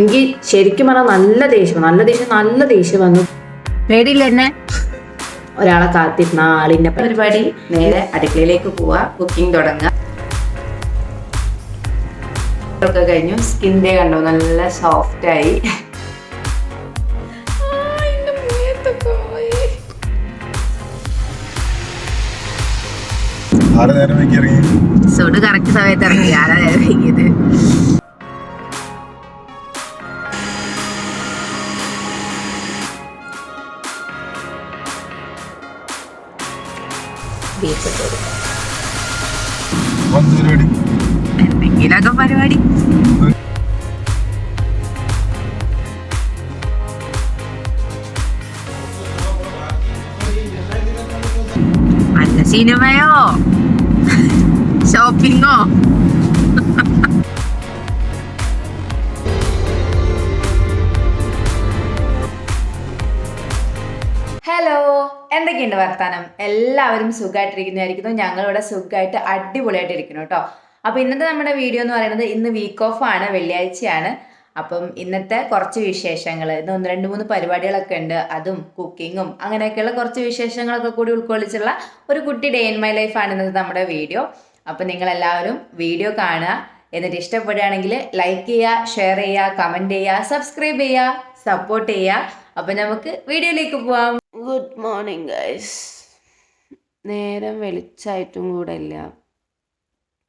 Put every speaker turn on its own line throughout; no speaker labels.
എനിക്ക് ശരിക്കും പറഞ്ഞാൽ നല്ല ദേഷ്യം നല്ല ദേഷ്യം നല്ല ദേഷ്യം വന്നു.
പേടിയില്ല എന്നെ?
ഒരാളെ കാത്തിരുന്ന ആളിന്റെ
പരിപാടി. നേരെ അടുക്കളയിലേക്ക് പോവാ. കുക്കിംഗ് തുടങ്ങുക ഒക്കെ കഴിഞ്ഞു. സ്കിൻ ഡേ കണ്ടോ? നല്ല സോഫ്റ്റ് ആയി. സുഡ് കറക്റ്റ് സമയത്ത് ഇറങ്ങി. ആരാ ഇറങ്ങിയത് അല്ല സിനിമയോ ഷോപ്പിങ്ങോ ഹലോ എന്തൊക്കെയുണ്ട് വർത്താനം? എല്ലാവരും സുഖമായിട്ടിരിക്കുന്നതായിരിക്കുന്നു ഞങ്ങളിവിടെ സുഖമായിട്ട് അടിപൊളിയായിട്ടിരിക്കുന്നു കേട്ടോ. അപ്പോൾ ഇന്നത്തെ നമ്മുടെ വീഡിയോ എന്ന് പറയുന്നത് ഇന്ന് വീക്ക് ഓഫ് ആണ് വെള്ളിയാഴ്ചയാണ്. അപ്പം ഇന്നത്തെ കുറച്ച് വിശേഷങ്ങൾ ഇന്ന് ഒന്ന് രണ്ട് മൂന്ന് പരിപാടികളൊക്കെ ഉണ്ട്. അതും കുക്കിങ്ങും അങ്ങനെയൊക്കെയുള്ള കുറച്ച് വിശേഷങ്ങളൊക്കെ കൂടി ഉൾക്കൊള്ളിച്ചുള്ള ഒരു കുട്ടി ഡേ ഇൻ മൈ ലൈഫാണ് ഇന്നത്തെ നമ്മുടെ വീഡിയോ. അപ്പം നിങ്ങളെല്ലാവരും വീഡിയോ കാണുക. എന്നിട്ട് ഇഷ്ടപ്പെടുകയാണെങ്കിൽ ലൈക്ക് ചെയ്യുക ഷെയർ ചെയ്യുക കമന്റ് ചെയ്യുക സബ്സ്ക്രൈബ് ചെയ്യുക സപ്പോർട്ട് ചെയ്യുക. അപ്പം നമുക്ക് വീഡിയോയിലേക്ക് പോവാം. ഗുഡ് മോർണിംഗ് ഗൈസ് നേരം വെളിച്ചായിട്ടും കൂടെ ഇല്ല.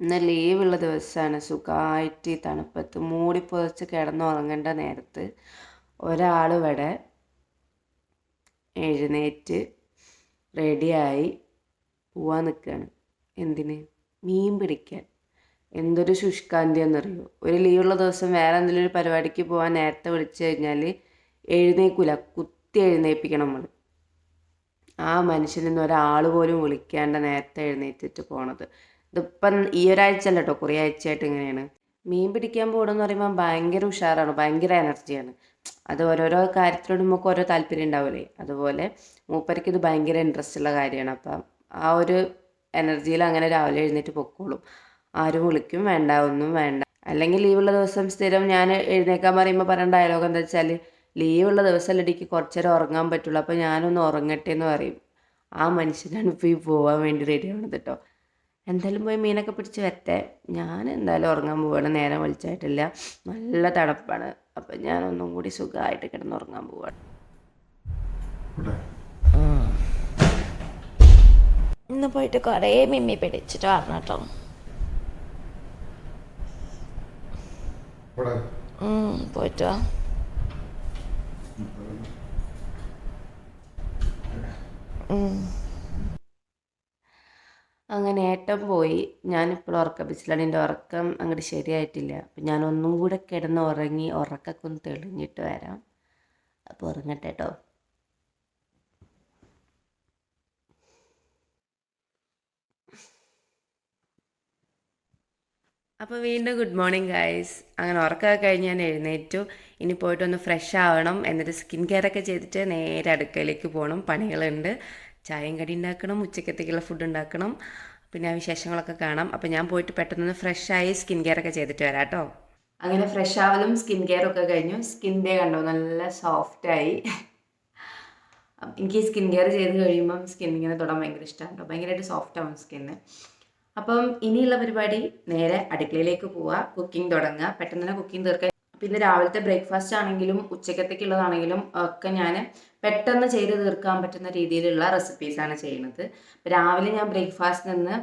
ഇന്ന് ലീവുള്ള ദിവസമാണ് സുഖമായിട്ട് ഈ തണുപ്പത്ത് മൂടി പുതച്ച് കിടന്നുറങ്ങേണ്ട നേരത്ത് ഒരാൾ ഇവിടെ എഴുന്നേറ്റ് റെഡിയായി പോവാൻ നിൽക്കുകയാണ് എന്തിന്? മീൻ പിടിക്കാൻ. എന്തൊരു ശുഷ്കാന്തി എന്നറിയോ ഒരു ലീവുള്ള ദിവസം വേറെ എന്തെങ്കിലും ഒരു പരിപാടിക്ക് പോകാൻ നേരത്തെ വിളിച്ചു കഴിഞ്ഞാൽ എഴുന്നേക്കില്ല കുത്തി എഴുന്നേൽപ്പിക്കണം നമ്മൾ ആ മനുഷ്യനിന്ന് ഒരാൾ പോലും വിളിക്കാണ്ട് നേരത്തെ എഴുന്നേറ്റിട്ട് പോണത്. ഇതിപ്പം ഈ ഒരാഴ്ച അല്ല കേട്ടോ കുറേ ആഴ്ചയായിട്ട് ഇങ്ങനെയാണ്. മീൻ പിടിക്കാൻ പോകണമെന്ന് പറയുമ്പോൾ ഭയങ്കര ഉഷാറാണ് ഭയങ്കര എനർജിയാണ്. അത് ഓരോരോ കാര്യത്തിലോട് നമുക്ക് ഓരോ താല്പര്യം ഉണ്ടാവില്ലേ അതുപോലെ മൂപ്പർക്ക് ഇത് ഭയങ്കര ഇൻട്രസ്റ്റ് ഉള്ള കാര്യമാണ്. അപ്പം ആ ഒരു എനർജിയിൽ അങ്ങനെ രാവിലെ എഴുന്നേറ്റ് പൊക്കോളും. ആരും വിളിക്കും വേണ്ട ഒന്നും വേണ്ട. അല്ലെങ്കിൽ ലീവുള്ള ദിവസം സ്ഥിരം ഞാൻ എഴുന്നേക്കാൻ പറയുമ്പോൾ പറയുന്ന ഡയലോഗ് എന്താ വെച്ചാൽ ലീവുള്ള ദിവസം ഇടയ്ക്ക് കുറച്ച് നേരം ഉറങ്ങാൻ പറ്റുള്ളൂ. അപ്പോൾ ഞാനൊന്ന് ഉറങ്ങട്ടെ എന്ന് പറയും. ആ മനുഷ്യനാണ് ഇപ്പോൾ ഈ പോകാൻ വേണ്ടി റെഡി ആവണത് കേട്ടോ എന്തായാലും പോയി മീനൊക്കെ പിടിച്ച് വരട്ടെ. ഞാൻ എന്തായാലും ഉറങ്ങാൻ പോവാണ്. നേരം വിളിച്ചായിട്ടില്ല നല്ല തണുപ്പാണ്. അപ്പം ഞാൻ ഒന്നും കൂടി സുഖമായിട്ട് കിടന്ന് ഉറങ്ങാൻ പോവാണ്.
ഇന്ന് പോയിട്ട് കുറേ മിമ്മി പിടിച്ചിട്ട് വരണം കേട്ടോ. പോയിട്ട് വാ. ഉം.
അങ്ങനെ ഏട്ടൻ പോയി. ഞാനിപ്പോൾ ഉറക്കം പിച്ചിലാണ് എന്റെ ഉറക്കം അങ്ങോട്ട് ശരിയായിട്ടില്ല. അപ്പം ഞാൻ ഒന്നും കൂടെ കിടന്ന് ഉറങ്ങി ഉറക്കൊക്കെ ഒന്ന് തെളിഞ്ഞിട്ട് വരാം. അപ്പോൾ ഉറങ്ങട്ടെ കേട്ടോ. അപ്പോൾ വീണ്ടും ഗുഡ് മോർണിംഗ് ഗൈസ്. അങ്ങനെ ഉറക്കമൊക്കെ കഴിഞ്ഞ് ഞാൻ എഴുന്നേറ്റു. ഇനി പോയിട്ടൊന്ന് ഫ്രഷ് ആവണം. എന്നിട്ട് സ്കിൻ കെയർ ഒക്കെ ചെയ്തിട്ട് നേരെ അടുക്കളയിലേക്ക് പോകണം. പണികളുണ്ട്. ചായയും കടി ഉണ്ടാക്കണം ഉച്ചക്കത്തേക്കുള്ള ഫുഡ് ഉണ്ടാക്കണം പിന്നെ ആ വിശേഷങ്ങളൊക്കെ കാണാം. അപ്പോൾ ഞാൻ പോയിട്ട് പെട്ടെന്ന് ഫ്രഷായി സ്കിൻ കെയർ ഒക്കെ ചെയ്തിട്ട് വരാം കേട്ടോ. അങ്ങനെ ഫ്രഷ് ആവലും സ്കിൻ കെയർ ഒക്കെ കഴിഞ്ഞു. സ്കിൻ ഡേ കണ്ടോ? നല്ല സോഫ്റ്റായി എനിക്ക് സ്കിൻ കെയർ ചെയ്ത് കഴിയുമ്പം സ്കിൻ ഇങ്ങനെ തൊടാൻ ഭയങ്കര ഇഷ്ടമാണ് കേട്ടോ. ഭയങ്കരമായിട്ട് സോഫ്റ്റ് ആവും സ്കിന്ന് അപ്പം ഇനിയുള്ള പരിപാടി നേരെ അടുക്കളയിലേക്ക് പോവുക കുക്കിംഗ് തുടങ്ങുക പെട്ടെന്ന് തന്നെ കുക്കിംഗ് തീർക്കാൻ പിന്നെ രാവിലത്തെ ബ്രേക്ക്ഫാസ്റ്റ് ആണെങ്കിലും ഉച്ചക്കത്തേക്കുള്ളതാണെങ്കിലും ഒക്കെ ഞാൻ പെട്ടെന്ന് ചെയ്ത് തീർക്കാൻ പറ്റുന്ന രീതിയിലുള്ള റെസിപ്പീസാണ് ചെയ്യുന്നത്. രാവിലെ ഞാൻ ബ്രേക്ക്ഫാസ്റ്റ് നിന്ന്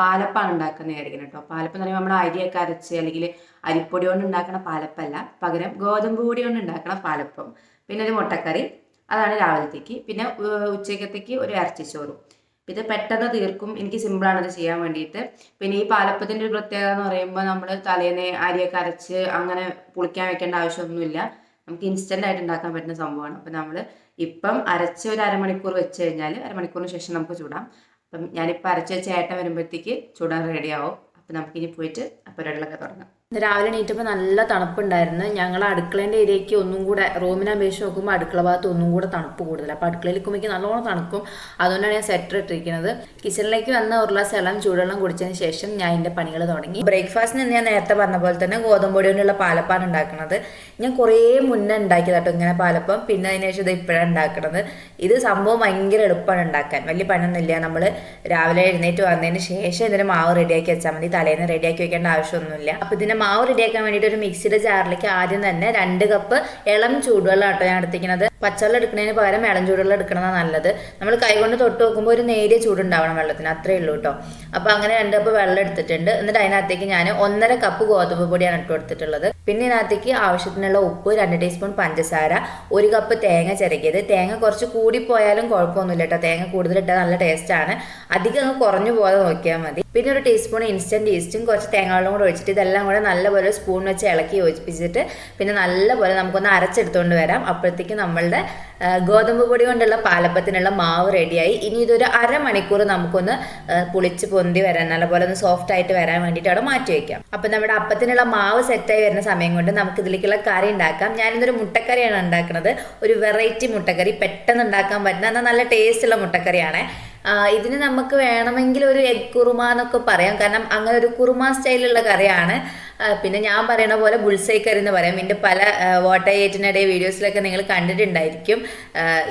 പാലപ്പാണ് ഉണ്ടാക്കുന്നത് വിചാരിക്കുന്നത് കേട്ടോ. പാലപ്പം എന്ന് പറയുമ്പോൾ നമ്മുടെ അരിയൊക്കെ അരച്ച് അല്ലെങ്കിൽ അരിപ്പൊടി കൊണ്ട് ഉണ്ടാക്കുന്ന പാലപ്പല്ല. പകരം ഗോതമ്പ് പൊടി കൊണ്ട് ഉണ്ടാക്കുന്ന പാലപ്പം. പിന്നെ ഒരു മുട്ടക്കറി. അതാണ് രാവിലത്തേക്ക്. പിന്നെ ഉച്ചക്കത്തേക്ക് ഒരു ഇറച്ചിച്ചോറും. ഇത് പെട്ടെന്ന് തീർക്കും. എനിക്ക് സിമ്പിളാണ് ഇത് ചെയ്യാൻ വേണ്ടിയിട്ട്. പിന്നെ ഈ പാലപ്പത്തിന്റെ ഒരു പ്രത്യേകത എന്ന് പറയുമ്പോൾ നമ്മൾ തലേന്ന് അരിയൊക്കെ അരച്ച് അങ്ങനെ പുളിക്കാൻ വെക്കേണ്ട ആവശ്യമൊന്നുമില്ല. നമുക്ക് ഇൻസ്റ്റന്റ് ആയിട്ട് ഉണ്ടാക്കാൻ പറ്റുന്ന സംഭവമാണ്. അപ്പം നമ്മൾ ഇപ്പം അരച്ച് ഒരു അരമണിക്കൂർ വെച്ച് കഴിഞ്ഞാൽ അരമണിക്കൂറിന് ശേഷം നമുക്ക് ചൂടാം. അപ്പം ഞാനിപ്പോൾ അരച്ച് വെച്ച് ഏട്ടൻ വരുമ്പോഴത്തേക്ക് ചൂടാൻ റെഡിയാവും അപ്പം നമുക്കിനി പോയിട്ട് പരിപാടികളൊക്കെ തുടങ്ങാം. രാവിലെ എണീറ്റപ്പോൾ നല്ല തണുപ്പുണ്ടായിരുന്നു. ഞങ്ങൾ അടുക്കളേന്റെ ഏരിയയ്ക്ക് ഒന്നും കൂടെ റൂമിനെ അപേക്ഷിച്ച് നോക്കുമ്പോൾ അടുക്കള ഭാഗത്ത് ഒന്നും കൂടെ തണുപ്പ് കൂടുതൽ അപ്പോൾ അടുക്കളയിൽ നിൽക്കുമ്പോൾ നല്ലോണം തണുക്കും. അതുകൊണ്ടാണ് ഞാൻ സെറ്റർ ഇട്ടിരിക്കുന്നത്. കിച്ചണിലേക്ക് വന്ന ഒരു ഗ്ലാസ് ഇളം ചൂടുവെള്ളം കുടിച്ചതിന് ശേഷം ഞാൻ എന്റെ പണികൾ തുടങ്ങി. ബ്രേക്ക്ഫാസ്റ്റിന് ഞാൻ നേരത്തെ പറഞ്ഞ പോലെ തന്നെ ഗോതമ്പ് പൊടി കൊണ്ടുള്ള പാലപ്പാണ് ഉണ്ടാക്കുന്നത്. ഞാൻ കുറേ മുന്നേ ഉണ്ടാക്കിയത് കേട്ടോ ഇങ്ങനെ പാലപ്പം. പിന്നെ അതിന് ശേഷം ഇത് ഇപ്പോഴാണ് ഉണ്ടാക്കുന്നത് ഇത് സംഭവം ഭയങ്കര എളുപ്പമാണ് ഉണ്ടാക്കാൻ. വലിയ പണിയൊന്നുമില്ല. നമ്മൾ രാവിലെ എഴുന്നേറ്റ് വന്നതിന് ശേഷം ഇതിന് മാവ് റെഡിയാക്കി വെച്ചാൽ മതി. തലേന്ന് റെഡിയാക്കി വെക്കേണ്ട ആവശ്യമൊന്നുമില്ല. അപ്പോൾ ഇതിന്റെ മാവ് റെഡിയാക്കാൻ വേണ്ടിയിട്ട് ഒരു മിക്സിയുടെ ജാറിലേക്ക് ആദ്യം തന്നെ രണ്ട് കപ്പ് ഇളം ചൂടുവെള്ളം കേട്ടോ ഞാൻ എടുത്തിരിക്കുന്നത്. പച്ചവെള്ളം എടുക്കുന്നതിന് പകരം ഇളം ചൂടുവെള്ളം എടുക്കണതാണ് നല്ലത്. നമ്മൾ കൈകൊണ്ട് തൊട്ട് നോക്കുമ്പോൾ ഒരു നേരിയ ചൂടുണ്ടാവണം വെള്ളത്തിന്. അത്രേ ഉള്ളൂ കേട്ടോ അപ്പോൾ അങ്ങനെ രണ്ട് കപ്പ് വെള്ളം എടുത്തിട്ടുണ്ട്. എന്നിട്ട് അതിനകത്തേക്ക് ഞാൻ ഒന്നര കപ്പ് ഗോതമ്പ് പൊടിയാണ് ഇട്ട് കൊടുത്തിട്ടുള്ളത്. പിന്നെ ഇതിനകത്തേക്ക് ആവശ്യത്തിനുള്ള ഉപ്പ് രണ്ട് ടീസ്പൂൺ പഞ്ചസാര ഒരു കപ്പ് തേങ്ങ ചിരകിയത്. തേങ്ങ കുറച്ച് കൂടി പോയാലും കുഴപ്പമൊന്നുമില്ല കേട്ടോ തേങ്ങ കൂടുതലിട്ടാൽ നല്ല ടേസ്റ്റ് ആണ്. അധികം അങ്ങ് കുറഞ്ഞു പോകാതെ നോക്കിയാൽ മതി. പിന്നെ ഒരു ടീസ്പൂൺ ഇൻസ്റ്റന്റ് ഈസ്റ്റും കുറച്ച് തേങ്ങാവെള്ളം കൂടെ ഒഴിച്ചിട്ട് ഇതെല്ലാം കൂടെ നല്ലപോലെ സ്പൂൺ വെച്ച് ഇളക്കി യോജിപ്പിച്ചിട്ട് പിന്നെ നല്ലപോലെ നമുക്കൊന്ന് അരച്ചെടുത്തുകൊണ്ട് വരാം. അപ്പോഴത്തേക്ക് നമ്മളുടെ ഗോതമ്പ് പൊടി കൊണ്ടുള്ള പാലപ്പത്തിനുള്ള മാവ് റെഡിയായി. ഇനി ഇതൊരു അരമണിക്കൂർ നമുക്കൊന്ന് പുളിച്ച് പൊന്തി വരാൻ നല്ലപോലെ ഒന്ന് സോഫ്റ്റ് ആയിട്ട് വരാൻ വേണ്ടിയിട്ട് അവിടെ മാറ്റി വയ്ക്കാം അപ്പം നമ്മുടെ അപ്പത്തിനുള്ള മാവ് സെറ്റായി വരുന്ന സമയം കൊണ്ട് നമുക്ക് ഇതിലേക്കുള്ള കറി ഉണ്ടാക്കാം. ഞാനിന്നൊരു മുട്ടക്കറിയാണ് ഉണ്ടാക്കുന്നത്. ഒരു വെറൈറ്റി മുട്ടക്കറി. പെട്ടെന്ന് ഉണ്ടാക്കാൻ പറ്റുന്ന എന്നാൽ നല്ല ടേസ്റ്റുള്ള മുട്ടക്കറിയാണ്. ഇതിന് നമുക്ക് വേണമെങ്കിൽ ഒരു എഗ് കുറുമ എന്നൊക്കെ പറയാം. കാരണം അങ്ങനെ ഒരു കുറുമ സ്റ്റൈലുള്ള കറിയാണ്. പിന്നെ ഞാൻ പറയണ പോലെ ബുൾസൈ എന്ന് പറയാം. എന്റെ പല വാട്ടർ ഏറ്റിനിടെ വീഡിയോസിലൊക്കെ നിങ്ങൾ കണ്ടിട്ടുണ്ടായിരിക്കും.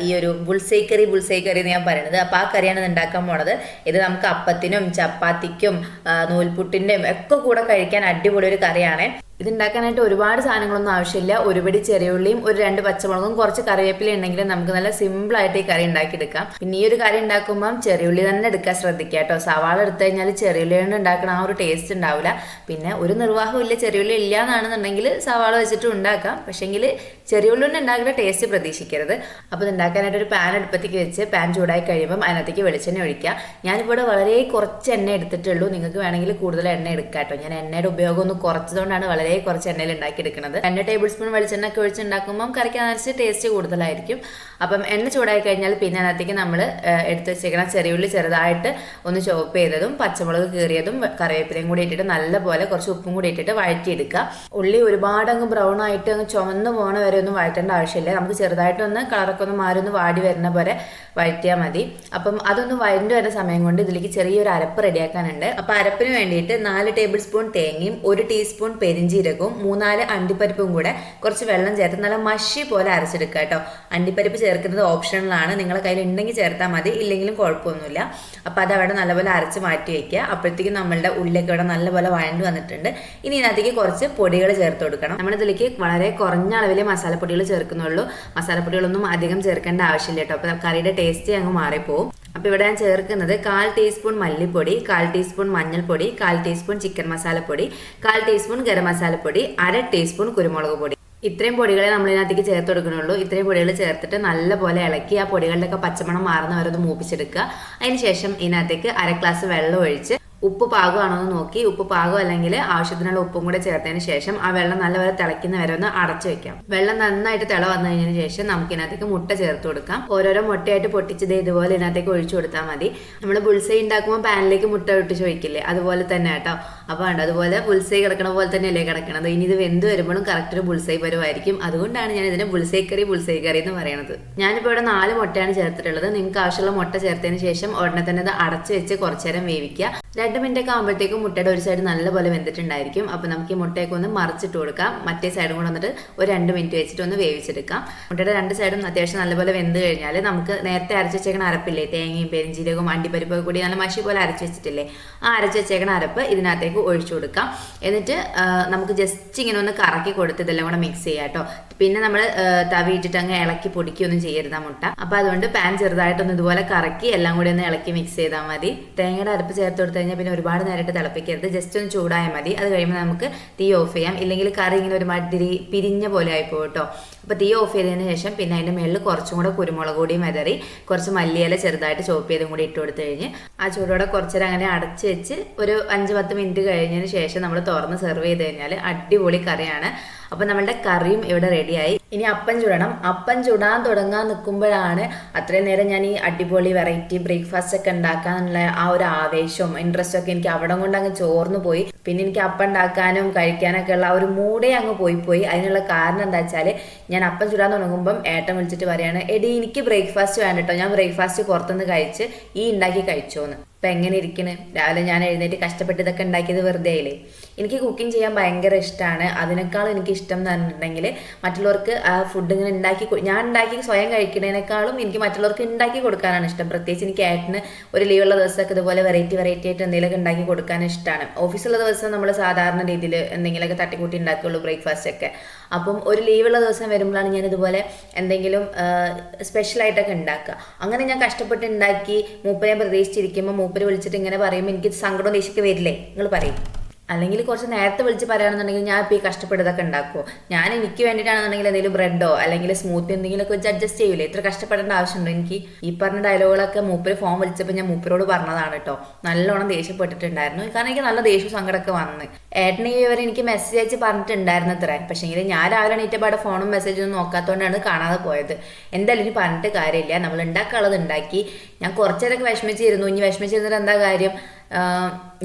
ഈ ഒരു ബുൾസൈ കറി എന്ന് ഞാൻ പറയുന്നത് അപ്പോൾ ആ കറിയാണ് ഇത് ഉണ്ടാക്കാൻ പോണത്. ഇത് നമുക്ക് അപ്പത്തിനും ചപ്പാത്തിക്കും നൂൽപുട്ടിന്റെയും ഒക്കെ കൂടെ കഴിക്കാൻ അടിപൊളി ഒരു കറിയാണ് ഇത് ഉണ്ടാക്കാനായിട്ട് ഒരുപാട് സാധനങ്ങളൊന്നും ആവശ്യമില്ല. ഒരുപടി ചെറിയുള്ളിയും ഒരു രണ്ട് പച്ചമുളകും കുറച്ച് കറിവേപ്പില ഉണ്ടെങ്കിൽ നമുക്ക് നല്ല സിമ്പിൾ ആയിട്ട് ഈ കറി ഉണ്ടാക്കിയെടുക്കാം. പിന്നെ ഈ ഒരു കറി ഉണ്ടാക്കുമ്പം ചെറിയുള്ളി തന്നെ എടുക്കാൻ ശ്രദ്ധിക്കുക കേട്ടോ. സവാള എടുത്തു കഴിഞ്ഞാൽ ചെറിയുള്ളി കൊണ്ട് ഉണ്ടാക്കണ ആ ഒരു ടേസ്റ്റ് ഉണ്ടാവില്ല പിന്നെ ഒരു നിർവാഹവും ഇല്ല ചെറിയുള്ളി ഇല്ല എന്നാണെന്നുണ്ടെങ്കിൽ സവാള വെച്ചിട്ട് ഉണ്ടാക്കാം. പക്ഷേങ്കിൽ ചെറിയുള്ളി ഉള്ളിന്റെ ഉണ്ടാക്കുന്ന ടേസ്റ്റ് പ്രതീക്ഷിക്കരുത് അപ്പോൾ ഉണ്ടാക്കാനായിട്ട് ഒരു പാൻ അടുപ്പത്തേക്ക് വെച്ച് പാൻ ചൂടായി കഴിയുമ്പം അതിനകത്തേക്ക് വെളിച്ചെണ്ണ ഒഴിക്കുക. ഞാനിപ്പോൾ ഇവിടെ വളരെ കുറച്ച് എണ്ണ എടുത്തിട്ടുള്ളൂ. നിങ്ങൾക്ക് വേണമെങ്കിൽ കൂടുതൽ എണ്ണ എടുക്കാം കേട്ടോ. ഞാൻ എണ്ണയുടെ ഉപയോഗം ഒന്ന് കുറച്ചതുകൊണ്ടാണ് വളരെ കുറച്ച് എണ്ണയിൽ ഉണ്ടാക്കി എടുക്കുന്നത് രണ്ട് ടേബിൾ സ്പൂൺ വെളിച്ചെണ്ണ ഒക്കെ ഒഴിച്ച് ഉണ്ടാക്കുമ്പം അനുസരിച്ച് ടേസ്റ്റ് കൂടുതലായിരിക്കും. അപ്പം എണ്ണ ചൂടായി കഴിഞ്ഞാൽ പിന്നെ അതിനകത്തേക്ക് നമ്മൾ എടുത്ത് വെച്ചേക്കണം ചെറിയുള്ളി ചെറുതായിട്ട് ഒന്ന് ചോപ്പ് ചെയ്തതും പച്ചമുളക് കീറിയതും കറിവേപ്പിലയും കൂടി ഇട്ടിട്ട് നല്ലപോലെ കുറച്ച് ഉപ്പും കൂടി ഇട്ടിട്ട് വഴറ്റിയെടുക്കുക. ഉള്ളി ഒരുപാട് അങ്ങ് ബ്രൗൺ ആയിട്ട് അങ്ങ് ചുമന്ന് പോകണ വരെ ഒന്നും വഴറ്റേണ്ട ആവശ്യമില്ല. നമുക്ക് ചെറുതായിട്ടൊന്ന് കളറൊക്കെ ഒന്ന് മാറി ഒന്ന് വാടി വരുന്ന പോലെ വഴറ്റിയാൽ മതി. അപ്പം അതൊന്ന് വഴണ്ട് വരുന്ന സമയം കൊണ്ട് ഇതിലേക്ക് ചെറിയൊരു അരപ്പ് റെഡിയാക്കാനുണ്ട്. അപ്പം അരപ്പിന് വേണ്ടിയിട്ട് നാല് ടേബിൾ സ്പൂൺ തേങ്ങയും ഒരു ടീസ്പൂൺ പെരിഞ്ചീരകവും മൂന്നാൽ അണ്ടിപ്പരിപ്പും കൂടെ കുറച്ച് വെള്ളം ചേർത്ത് നല്ല മഷി പോലെ അരച്ചെടുക്കുക കേട്ടോ. അണ്ടിപ്പരിപ്പ് ചേർക്കുന്നത് ഓപ്ഷണലാണ് നിങ്ങളുടെ കയ്യിൽ ഉണ്ടെങ്കിൽ ചേർത്താൽ മതി. ഇല്ലെങ്കിലും കുഴപ്പമൊന്നുമില്ല. അപ്പം അത് അവിടെ നല്ലപോലെ അരച്ച് മാറ്റി വയ്ക്കുക അപ്പോഴത്തേക്കും നമ്മളുടെ ഉള്ളിലേക്ക് ഇവിടെ നല്ലപോലെ വഴണ്ട് വന്നിട്ടുണ്ട്. ഇനി ഇതിനകത്തേക്ക് കുറച്ച് പൊടികൾ ചേർത്ത് കൊടുക്കണം. നമ്മളിതിലേക്ക് വളരെ കുറഞ്ഞ അളവിൽ മസാലപ്പൊടികൾ ചേർക്കുന്നുള്ളൂ. മസാലപ്പൊടികളൊന്നും അധികം ചേർക്കേണ്ട ആവശ്യമില്ല കേട്ടോ. അപ്പോൾ കറിയുടെ ടേസ്റ്റ് അങ്ങ് മാറിപ്പോവും. അപ്പോൾ ഇവിടെ ഞാൻ ചേർക്കുന്നത് കാൽ ടീസ്പൂൺ മല്ലിപ്പൊടി കാൽ ടീസ്പൂൺ മഞ്ഞൾപ്പൊടി കാൽ ടീസ്പൂൺ ചിക്കൻ മസാലപ്പൊടി കാൽ ടീസ്പൂൺ ഗരം മസാലപ്പൊടി അര ടീസ്പൂൺ കുരുമുളക് പൊടി. ഇത്രയും പൊടികളെ നമ്മൾ ഇതിനകത്തേക്ക് ചേർത്ത് കൊടുക്കണുള്ളൂ ഇത്രയും പൊടികൾ ചേർത്തിട്ട് നല്ലപോലെ ഇളക്കി ആ പൊടികളുടെയൊക്കെ പച്ചമണം മാറുന്നവരൊന്ന് മൂപ്പിച്ചെടുക്കുക. അതിനുശേഷം ഇതിനകത്തേക്ക് അര ഗ്ലാസ് വെള്ളം ഒഴിച്ച് ഉപ്പ് പാകമാണോ എന്ന് നോക്കി ഉപ്പ് പാകം അല്ലെങ്കിൽ ആവശ്യത്തിനുള്ള ഉപ്പും കൂടെ ചേർത്തതിന് ശേഷം ആ വെള്ളം നല്ലപോലെ തിളയ്ക്കുന്ന വരെ ഒന്ന് അടച്ചു വെക്കാം. വെള്ളം നന്നായിട്ട് തിള വന്നു കഴിഞ്ഞതിന് ശേഷം നമുക്ക് ഇതിനകത്തേക്ക് മുട്ട ചേർത്ത് കൊടുക്കാം. ഓരോരോ മുട്ടയായിട്ട് പൊട്ടിച്ചത് ഇതുപോലെ ഇതിനകത്തേക്ക് ഒഴിച്ചു കൊടുത്താൽ മതി. നമ്മൾ ബുൾസൈ ഉണ്ടാക്കുമ്പോൾ പാനിലേക്ക് മുട്ട ഒട്ടിച്ച് വയ്ക്കില്ലേ അതുപോലെ തന്നെ കേട്ടോ. അപ്പോൾ ഉണ്ട് അതുപോലെ ബുൾസൈ കിടക്കണ പോലെ തന്നെയല്ലേ കിടക്കണത്. ഇനി ഇത് വെന്ത് വരുമ്പോഴും കറക്റ്റ് ഒരു ബുൾസൈ പരുവായിരിക്കും. അതുകൊണ്ടാണ് ഞാൻ ഇതിന് ബുൾസൈ കറി ബുൾസൈ കറി എന്ന് പറയുന്നത് ഞാനിപ്പോൾ ഇവിടെ നാല് മുട്ടയാണ് ചേർത്തിട്ടുള്ളത്. നിങ്ങൾക്ക് ആവശ്യമുള്ള മുട്ട ചേർത്തതിന് ശേഷം ഉടനെ തന്നെ ഇത് അടച്ചു വെച്ച് കുറച്ചു നേരം വേവിക്കുക. രണ്ട് മിനിറ്റ് ഒക്കെ ആകുമ്പോഴത്തേക്കും മുട്ടയുടെ ഒരു സൈഡ് നല്ലപോലെ വെന്തിട്ടുണ്ടായിരിക്കും. അപ്പോൾ നമുക്ക് ഈ മുട്ടയൊക്കെ ഒന്ന് മറിച്ചിട്ട് കൊടുക്കാം. മറ്റേ സൈഡും കൂടെ വന്നിട്ട് ഒരു രണ്ട് മിനിറ്റ് വെച്ചിട്ട് ഒന്ന് വേവിച്ചെടുക്കാം. മുട്ടയുടെ രണ്ട് സൈഡും അത്യാവശ്യം നല്ലപോലെ വെന്ത് കഴിഞ്ഞാൽ നമുക്ക് നേരത്തെ അരച്ച് വെച്ചേക്കണ അരപ്പില്ലേ? തേങ്ങയും പെരിഞ്ചീരകവും അണ്ടിപ്പരിപ്പൊക്കെ കൂടി നല്ല മഷി പോലെ അരച്ച് വെച്ചിട്ടില്ലേ? ആ അരച്ച് വെച്ചേക്കണ അരപ്പ് ഇതിനകത്തേക്ക് ഒഴിച്ചു കൊടുക്കാം. എന്നിട്ട് നമുക്ക് ജസ്റ്റ് ഇങ്ങനെ ഒന്ന് കറക്കി കൊടുത്ത് ഇതെല്ലാം കൂടെ മിക്സ് ചെയ്യാം കേട്ടോ പിന്നെ നമ്മൾ തവി ഇട്ടിട്ട് അങ്ങ് ഇളക്കി പൊടിക്കുകയൊന്നും ചെയ്യരുത് മുട്ട. അപ്പോൾ അതുകൊണ്ട് പാൻ ചെറുതായിട്ടൊന്ന് ഇതുപോലെ കറക്കി എല്ലാം കൂടി ഒന്ന് ഇളക്കി മിക്സ് ചെയ്താൽ മതി. തേങ്ങയുടെ അരപ്പ് ചേർത്ത് കൊടുത്തു കഴിഞ്ഞാൽ പിന്നെ ഒരുപാട് നേരിട്ട് തിളപ്പിക്കരുത്. ജസ്റ്റ് ഒന്ന് ചൂടായാൽ മതി. അത് കഴിയുമ്പോൾ നമുക്ക് തീ ഓഫ് ചെയ്യാം. ഇല്ലെങ്കിൽ കറി ഇങ്ങനെ ഒരു മടിരി പിരിഞ്ഞ പോലെ ആയിപ്പോ കേട്ടോ അപ്പോൾ തീ ഓഫ് ചെയ്തതിന് ശേഷം പിന്നെ അതിന്റെ മുകളിൽ കുറച്ചും കൂടെ കുരുമുളക് കൂടി മെതറി കുറച്ച് മല്ലിയില ചെറുതായിട്ട് ചോപ്പ് ചെയ്തും കൂടി ഇട്ട് കൊടുത്തു കഴിഞ്ഞ് ആ ചൂടോടെ കുറച്ചേരം അങ്ങനെ അടച്ച് വെച്ച് ഒരു അഞ്ച് പത്ത് മിനിറ്റ് കഴിഞ്ഞതിന് ശേഷം നമ്മൾ തുറന്ന് സെർവ് ചെയ്ത് കഴിഞ്ഞാൽ അടിപൊളി കറിയാണ്. അപ്പം നമ്മളുടെ കറിയും ഇവിടെ റെഡിയായി ഇനി അപ്പം ചുടണം. അപ്പം ചുടാൻ തുടങ്ങാൻ നിൽക്കുമ്പോഴാണ് അത്രയും നേരം ഞാൻ ഈ അടിപൊളി വെറൈറ്റി ബ്രേക്ക്ഫാസ്റ്റ് ഒക്കെ ഉണ്ടാക്കാനുള്ള ആ ഒരു ആവേശവും ഇൻട്രസ്റ്റും ഒക്കെ എനിക്ക് അവിടെ കൊണ്ട് അങ്ങ് ചോർന്നു പോയി. പിന്നെ എനിക്ക് അപ്പം ഉണ്ടാക്കാനും കഴിക്കാനൊക്കെ ഉള്ള ആ ഒരു മൂടേ അങ്ങ് പോയി പോയി. അതിനുള്ള കാരണം എന്താ വെച്ചാൽ ഞാൻ അപ്പം ചുടാൻ തുടങ്ങുമ്പം ഏട്ടൻ വിളിച്ചിട്ട് പറയാണ് എടി എനിക്ക് ബ്രേക്ക്ഫാസ്റ്റ് വേണ്ട കേട്ടോ ഞാൻ ബ്രേക്ക്ഫാസ്റ്റ് പുറത്തുനിന്ന് കഴിച്ച് ഈ ഉണ്ടാക്കി കഴിച്ചോന്ന്. ഇപ്പം എങ്ങനെ ഇരിക്കണ്? രാവിലെ ഞാൻ എഴുന്നേറ്റ് കഷ്ടപ്പെട്ട് ഇതൊക്കെ ഉണ്ടാക്കിയത് വെറുതെ ആയില്ലേ? എനിക്ക് കുക്കിംഗ് ചെയ്യാൻ ഭയങ്കര ഇഷ്ടമാണ് അതിനേക്കാളും എനിക്ക് ഇഷ്ടം എന്ന് പറഞ്ഞിട്ടുണ്ടെങ്കിൽ മറ്റുള്ളവർക്ക് ആ ഫുഡ് ഇങ്ങനെ ഉണ്ടാക്കി ഞാൻ ഉണ്ടാക്കി സ്വയം കഴിക്കുന്നതിനേക്കാളും എനിക്ക് മറ്റുള്ളവർക്ക് ഉണ്ടാക്കി കൊടുക്കാനാണ് ഇഷ്ടം. പ്രത്യേകിച്ച് എനിക്ക് ഏട്ടന് ഒരു ലീവുള്ള ദിവസമൊക്കെ ഇതുപോലെ വെറൈറ്റി വെറൈറ്റി ആയിട്ട് എന്തെങ്കിലുമൊക്കെ ഉണ്ടാക്കി കൊടുക്കാൻ ഇഷ്ടമാണ് ഓഫീസുള്ള ദിവസം നമ്മൾ സാധാരണ രീതിയിൽ എന്തെങ്കിലുമൊക്കെ തട്ടിക്കൂട്ടി ഉണ്ടാക്കുകയുള്ളൂ ബ്രേക്ക്ഫാസ്റ്റ് ഒക്കെ. അപ്പം ഒരു ലീവുള്ള ദിവസം വരുമ്പോഴാണ് ഞാൻ ഇതുപോലെ എന്തെങ്കിലും സ്പെഷ്യലായിട്ടൊക്കെ ഉണ്ടാക്കുക. അങ്ങനെ ഞാൻ കഷ്ടപ്പെട്ട് ഉണ്ടാക്കി മൂപ്പനെ പ്രതീക്ഷിച്ചിരിക്കുമ്പോൾ മൂപ്പര് വിളിച്ചിട്ട് ഇങ്ങനെ പറയുമ്പോൾ എനിക്ക് സങ്കടം ദേശിക്ക് വരില്ലേ? നിങ്ങൾ പറയും. അല്ലെങ്കിൽ കുറച്ച് നേരത്തെ വിളിച്ച് പറയുകയാണെന്നുണ്ടെങ്കിൽ ഞാൻ ഇപ്പോൾ ഈ കഷ്ടപ്പെട്ടതൊക്കെ ഉണ്ടാക്കുമോ ഞാൻ എനിക്ക് വേണ്ടിയിട്ടാണെന്നുണ്ടെങ്കിൽ എന്തെങ്കിലും ബ്രെഡോ അല്ലെങ്കിൽ സ്മൂത്തി എന്തെങ്കിലുമൊക്കെ വെച്ച് അഡ്ജസ്റ്റ് ചെയ്യൂലേ? ഇത്ര കഷ്ടപ്പെടേണ്ട ആവശ്യമുണ്ടോ എനിക്ക്? ഈ പറഞ്ഞ ഡയലോഗുകളൊക്കെ മൂപ്പര് ഫോം വിളിച്ചപ്പോൾ ഞാൻ മൂപ്പരോട് പറഞ്ഞതാണ് കേട്ടോ നല്ലോണം ദേഷ്യപ്പെട്ടിട്ടുണ്ടായിരുന്നു. കാരണം എനിക്ക് നല്ല ദേഷ്യ സങ്കടമൊക്കെ വന്ന്. ഏട്ടനെ ഇവർ എനിക്ക് മെസ്സേജ് അയച്ച് പറഞ്ഞിട്ടുണ്ടായിരുന്നു അത്ര പക്ഷേങ്കിൽ ഞാൻ രാവിലെ എണീറ്റപാടെ ഫോണും മെസ്സേജും ഒന്നും നോക്കാത്തതുകൊണ്ടാണ് കാണാതെ പോയത്. എന്തായാലും ഇനി പറഞ്ഞിട്ട് കാര്യമില്ല. നമ്മൾ ഉണ്ടാക്കാനുള്ളത് ഉണ്ടാക്കി. ഞാൻ കുറച്ചേരൊക്കെ വിഷമിച്ചിരുന്നു. ഇനി വിഷമിച്ചിരുന്നിട്ട് എന്താ കാര്യം?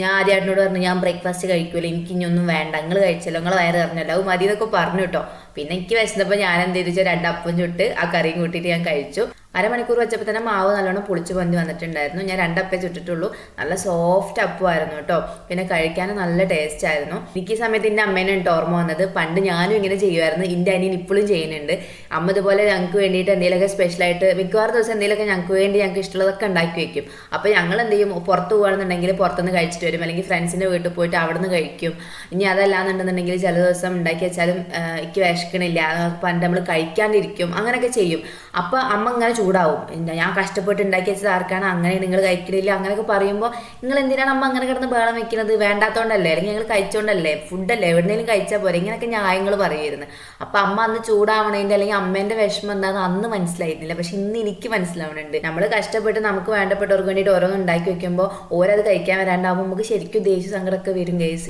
ഞാൻ ആദ്യമായിട്ടിനോട് പറഞ്ഞു ഞാൻ ബ്രേക്ക്ഫാസ്റ്റ് കഴിക്കൂല എനിക്ക് ഇനി ഒന്നും വേണ്ട. നിങ്ങൾ കഴിച്ചല്ലോ നിങ്ങൾ വയറ് പറഞ്ഞല്ലോ അത് മതി എന്നൊക്കെ പറഞ്ഞു കേട്ടോ. പിന്നെ എനിക്ക് വിശന്നപ്പോൾ ഞാൻ എന്ത് ചെയ്തു വെച്ചാൽ രണ്ടപ്പം ചുട്ട് ആ കറിയും കൂട്ടിയിട്ട് ഞാൻ കഴിച്ചു. അരമണിക്കൂർ വെച്ചപ്പോൾ തന്നെ മാവ് നല്ലോണം പൊളിച്ച് പൊന്തി വന്നിട്ടുണ്ടായിരുന്നു. ഞാൻ രണ്ടപ്പേ ചുട്ടിട്ടുള്ളൂ. നല്ല സോഫ്റ്റ് അപ്പമായിരുന്നു കേട്ടോ. പിന്നെ കഴിക്കാൻ നല്ല ടേസ്റ്റ് ആയിരുന്നു. എനിക്ക് ഈ സമയത്ത് എന്റെ അമ്മേനെ ഉണ്ട് ഓർമ്മ വന്നത് പണ്ട് ഞാനും ഇങ്ങനെ ചെയ്യുമായിരുന്നു. എന്റെ അനിയൻ ഇപ്പോഴും ചെയ്യുന്നുണ്ട്. അമ്മ ഇതുപോലെ ഞങ്ങൾക്ക് വേണ്ടിയിട്ട് എന്തെങ്കിലുമൊക്കെ സ്പെഷ്യലായിട്ട് മിക്കവാറും ദിവസം എന്തെങ്കിലുമൊക്കെ ഞങ്ങൾക്ക് വേണ്ടി ഞങ്ങൾക്ക് ഇഷ്ടമുള്ളതൊക്കെ ഉണ്ടാക്കി വെക്കും. അപ്പോൾ ഞങ്ങൾ എന്ത് ചെയ്യും? പുറത്ത് പോകുകയാണെന്നുണ്ടെങ്കിൽ പുറത്തുനിന്ന് കഴിച്ചിട്ട് വരും. അല്ലെങ്കിൽ ഫ്രണ്ട്സിന്റെ വീട്ടിൽ പോയിട്ട് അവിടെ നിന്ന് കഴിക്കും. ഇനി അതല്ലാന്നുണ്ടെന്നുണ്ടെങ്കിൽ ചില ദിവസം ഉണ്ടാക്കി വെച്ചാലും എനിക്ക് വിശക്കണില്ല. പണ്ട് നമ്മൾ കഴിക്കാണ്ടിരിക്കും. അങ്ങനെയൊക്കെ ചെയ്യും. അപ്പോൾ അമ്മ ഇങ്ങനെ ചൂടാവും. ഞാൻ കഷ്ടപ്പെട്ട് ഉണ്ടാക്കി വെച്ചത് ആർക്കാണ് അങ്ങനെ നിങ്ങൾ കഴിക്കണില്ല. അങ്ങനെയൊക്കെ പറയുമ്പോൾ നിങ്ങൾ എന്തിനാണ് അമ്മ അങ്ങനെ കിടന്ന് ബഹളം വെക്കുന്നത് വേണ്ടാത്തോണ്ടല്ലേ? അല്ലെങ്കിൽ ഞങ്ങൾ കഴിച്ചോണ്ടല്ലേ? ഫുഡല്ലേ? എവിടെയെങ്കിലും കഴിച്ചാൽ പോരെ? ഇങ്ങനെയൊക്കെ ന്യായങ്ങൾ പറയുമായിരുന്നു അപ്പം അമ്മ അന്ന് ചൂടാവണേന്റെ അല്ലെങ്കിൽ അമ്മേന്റെ വിഷമം എന്താണെന്ന് അന്ന് മനസ്സിലായിരുന്നില്ല. പക്ഷെ ഇന്ന് എനിക്ക് മനസ്സിലാവുന്നുണ്ട് നമ്മൾ കഷ്ടപ്പെട്ട് നമുക്ക് വേണ്ടപ്പെട്ടവർക്ക് വേണ്ടിയിട്ട് ഓരോന്ന് ഉണ്ടാക്കി വെക്കുമ്പോൾ ഓരോത് കഴിക്കാൻ വരാണ്ടാവുമ്പോൾ നമുക്ക് ശരിക്കും ദേഷ്യ സങ്കടമൊക്കെ വരും കേസ്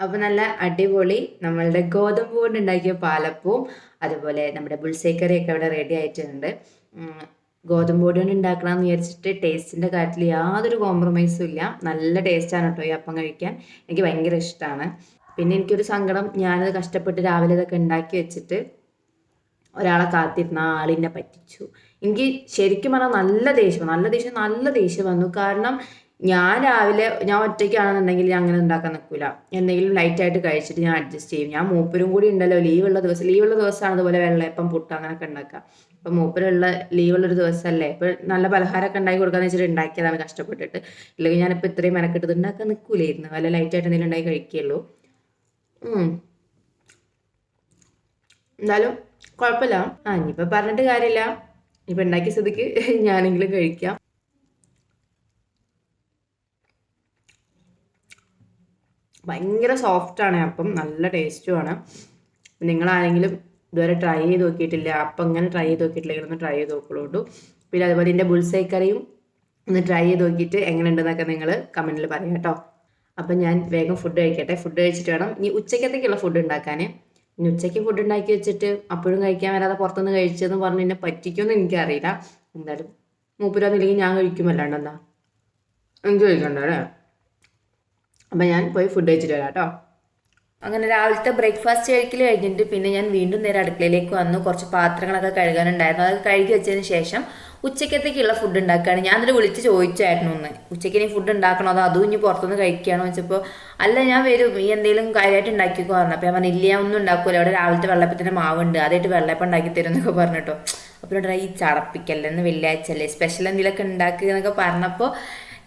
അപ്പോൾ നല്ല അടിപൊളി നമ്മളുടെ ഗോതമ്പ് കൊണ്ട് ഉണ്ടാക്കിയ പാലപ്പവും അതുപോലെ നമ്മുടെ ബുൾസേക്കറിയൊക്കെ ഇവിടെ റെഡി ആയിട്ടുണ്ട്. ഗോതമ്പ് പൊടി കൊണ്ട് ഉണ്ടാക്കണമെന്ന് വിചാരിച്ചിട്ട് ടേസ്റ്റിന്റെ കാര്യത്തിൽ യാതൊരു കോംപ്രമൈസും ഇല്ല. നല്ല ടേസ്റ്റാണ് കേട്ടോ ഈ അപ്പം കഴിക്കാൻ. എനിക്ക് ഭയങ്കര ഇഷ്ടമാണ് പിന്നെ എനിക്കൊരു സങ്കടം. ഞാനത് കഷ്ടപ്പെട്ട് രാവിലെ ഇതൊക്കെ ഉണ്ടാക്കി വെച്ചിട്ട് ഒരാളെ കാത്തിരുന്ന ആളിനെ പറ്റിച്ചു. എനിക്ക് ശരിക്കും പറഞ്ഞാൽ നല്ല ദേഷ്യം. നല്ല ദേഷ്യം നല്ല ദേഷ്യം വന്നു. കാരണം ഞാൻ രാവിലെ ഞാൻ ഒറ്റയ്ക്കാണെന്നുണ്ടെങ്കിൽ ഞാൻ അങ്ങനെ ഉണ്ടാക്കാൻ നിൽക്കില്ല എന്തെങ്കിലും ലൈറ്റായിട്ട് കഴിച്ചിട്ട് ഞാൻ അഡ്ജസ്റ്റ് ചെയ്യും. ഞാൻ മൂപ്പരും കൂടി ഉണ്ടല്ലോ ലീവുള്ള ദിവസം ലീവുള്ള ദിവസമാണ് അതുപോലെ വെള്ളയപ്പം പുട്ട് അങ്ങനെയൊക്കെ ഉണ്ടാക്കുക. അപ്പം മൂപ്പരുള്ള ലീവുള്ളൊരു ദിവസമല്ലേ ഇപ്പം നല്ല പലഹാരമൊക്കെ ഉണ്ടാക്കി കൊടുക്കാന്ന് വെച്ചിട്ട് ഉണ്ടാക്കിയതാണ് കഷ്ടപ്പെട്ടിട്ട്. ഇല്ലെങ്കിൽ ഞാനിപ്പോൾ ഇത്രയും മെനക്കെട്ടത് ഉണ്ടാക്കാൻ നിൽക്കൂലായിരുന്നു. വല്ല ലൈറ്റായിട്ട് എന്തെങ്കിലും ഉണ്ടാക്കി കഴിക്കുകയുള്ളൂ. എന്തായാലും കുഴപ്പമില്ല. ആ ഇനിയിപ്പോൾ പറഞ്ഞിട്ട് കാര്യമില്ല. ഇപ്പം ഉണ്ടാക്കിയ സ്ഥിതിക്ക് ഞാനെങ്കിലും കഴിക്കാം. ഭയങ്കര സോഫ്റ്റാണ് അപ്പം നല്ല ടേസ്റ്റുമാണ് നിങ്ങളാരെങ്കിലും ഇതുവരെ ട്രൈ ചെയ്ത് നോക്കിയിട്ടില്ല അപ്പം ഇങ്ങനെ ട്രൈ ചെയ്ത് നോക്കിയിട്ടില്ലെങ്കിൽ ഒന്ന് ട്രൈ ചെയ്ത് നോക്കുള്ളൂ പിന്നെ അതുപോലെ ഇതിന്റെ ബുൾസൈ കറിയും ഒന്ന് ട്രൈ ചെയ്ത് നോക്കിയിട്ട് എങ്ങനെ ഉണ്ടെന്നൊക്കെ നിങ്ങൾ കമന്റിൽ പറയാം കേട്ടോ. അപ്പം ഞാൻ വേഗം ഫുഡ് കഴിക്കട്ടെ. ഫുഡ് കഴിച്ചിട്ട് വേണം ഇനി ഉച്ചയ്ക്കത്തേക്കുള്ള ഫുഡ് ഉണ്ടാക്കാൻ ഇനി ഉച്ചയ്ക്ക് ഫുഡ് ഉണ്ടാക്കി വെച്ചിട്ട് അപ്പോഴും കഴിക്കാൻ വരാതെ പുറത്തുനിന്ന് കഴിച്ചതെന്ന് പറഞ്ഞ് എന്നെ പറ്റിക്കുമെന്ന് എനിക്കറിയില്ല. എന്തായാലും മൂപ്പരാന്നില്ലെങ്കിൽ ഞാൻ കഴിക്കുമല്ലാണ്ട് എന്താ? എനിക്ക് കഴിക്കണ്ട അപ്പം ഞാൻ പോയി ഫുഡ് കഴിച്ചിട്ട് വരാം കേട്ടോ അങ്ങനെ രാവിലത്തെ ബ്രേക്ക്ഫാസ്റ്റ് കഴിക്കൽ കഴിഞ്ഞിട്ട് പിന്നെ ഞാൻ വീണ്ടും നേരെ അടുക്കളയിലേക്ക് വന്നു. കുറച്ച് പാത്രങ്ങളൊക്കെ കഴുകാനുണ്ടായിരുന്നു. അതൊക്കെ കഴുകി വെച്ചതിന് ശേഷം ഉച്ചക്കത്തേക്കുള്ള ഫുഡ് ഉണ്ടാക്കുകയാണ് ഞാനത് വിളിച്ച് ചോദിച്ചായിരുന്നു ഒന്ന്. ഉച്ചയ്ക്ക് ഇനി ഫുഡ് ഉണ്ടാക്കണോ അതോ അതും ഇനി പുറത്തുനിന്ന് കഴിക്കുകയാണോ വെച്ചപ്പോൾ അല്ല ഞാൻ വരും. ഈ എന്തെങ്കിലും കാര്യമായിട്ട് ഉണ്ടാക്കിക്കോ പറഞ്ഞു. അപ്പോൾ ഞാൻ പറഞ്ഞു ഇല്ല ഒന്നും ഉണ്ടാക്കൂല. അവിടെ രാവിലത്തെ വെള്ളപ്പത്തിന്റെ മാവുണ്ട്. അതായിട്ട് വെള്ളപ്പം ഉണ്ടാക്കി തരും എന്നൊക്കെ പറഞ്ഞിട്ടോ അപ്പോൾ ഈ ചടപ്പിക്കല്ലേ എന്ന് വെള്ളിയാഴ്ച അല്ലേ? സ്പെഷ്യൽ എന്തെങ്കിലുമൊക്കെ ഉണ്ടാക്കുക എന്നൊക്കെ പറഞ്ഞപ്പോൾ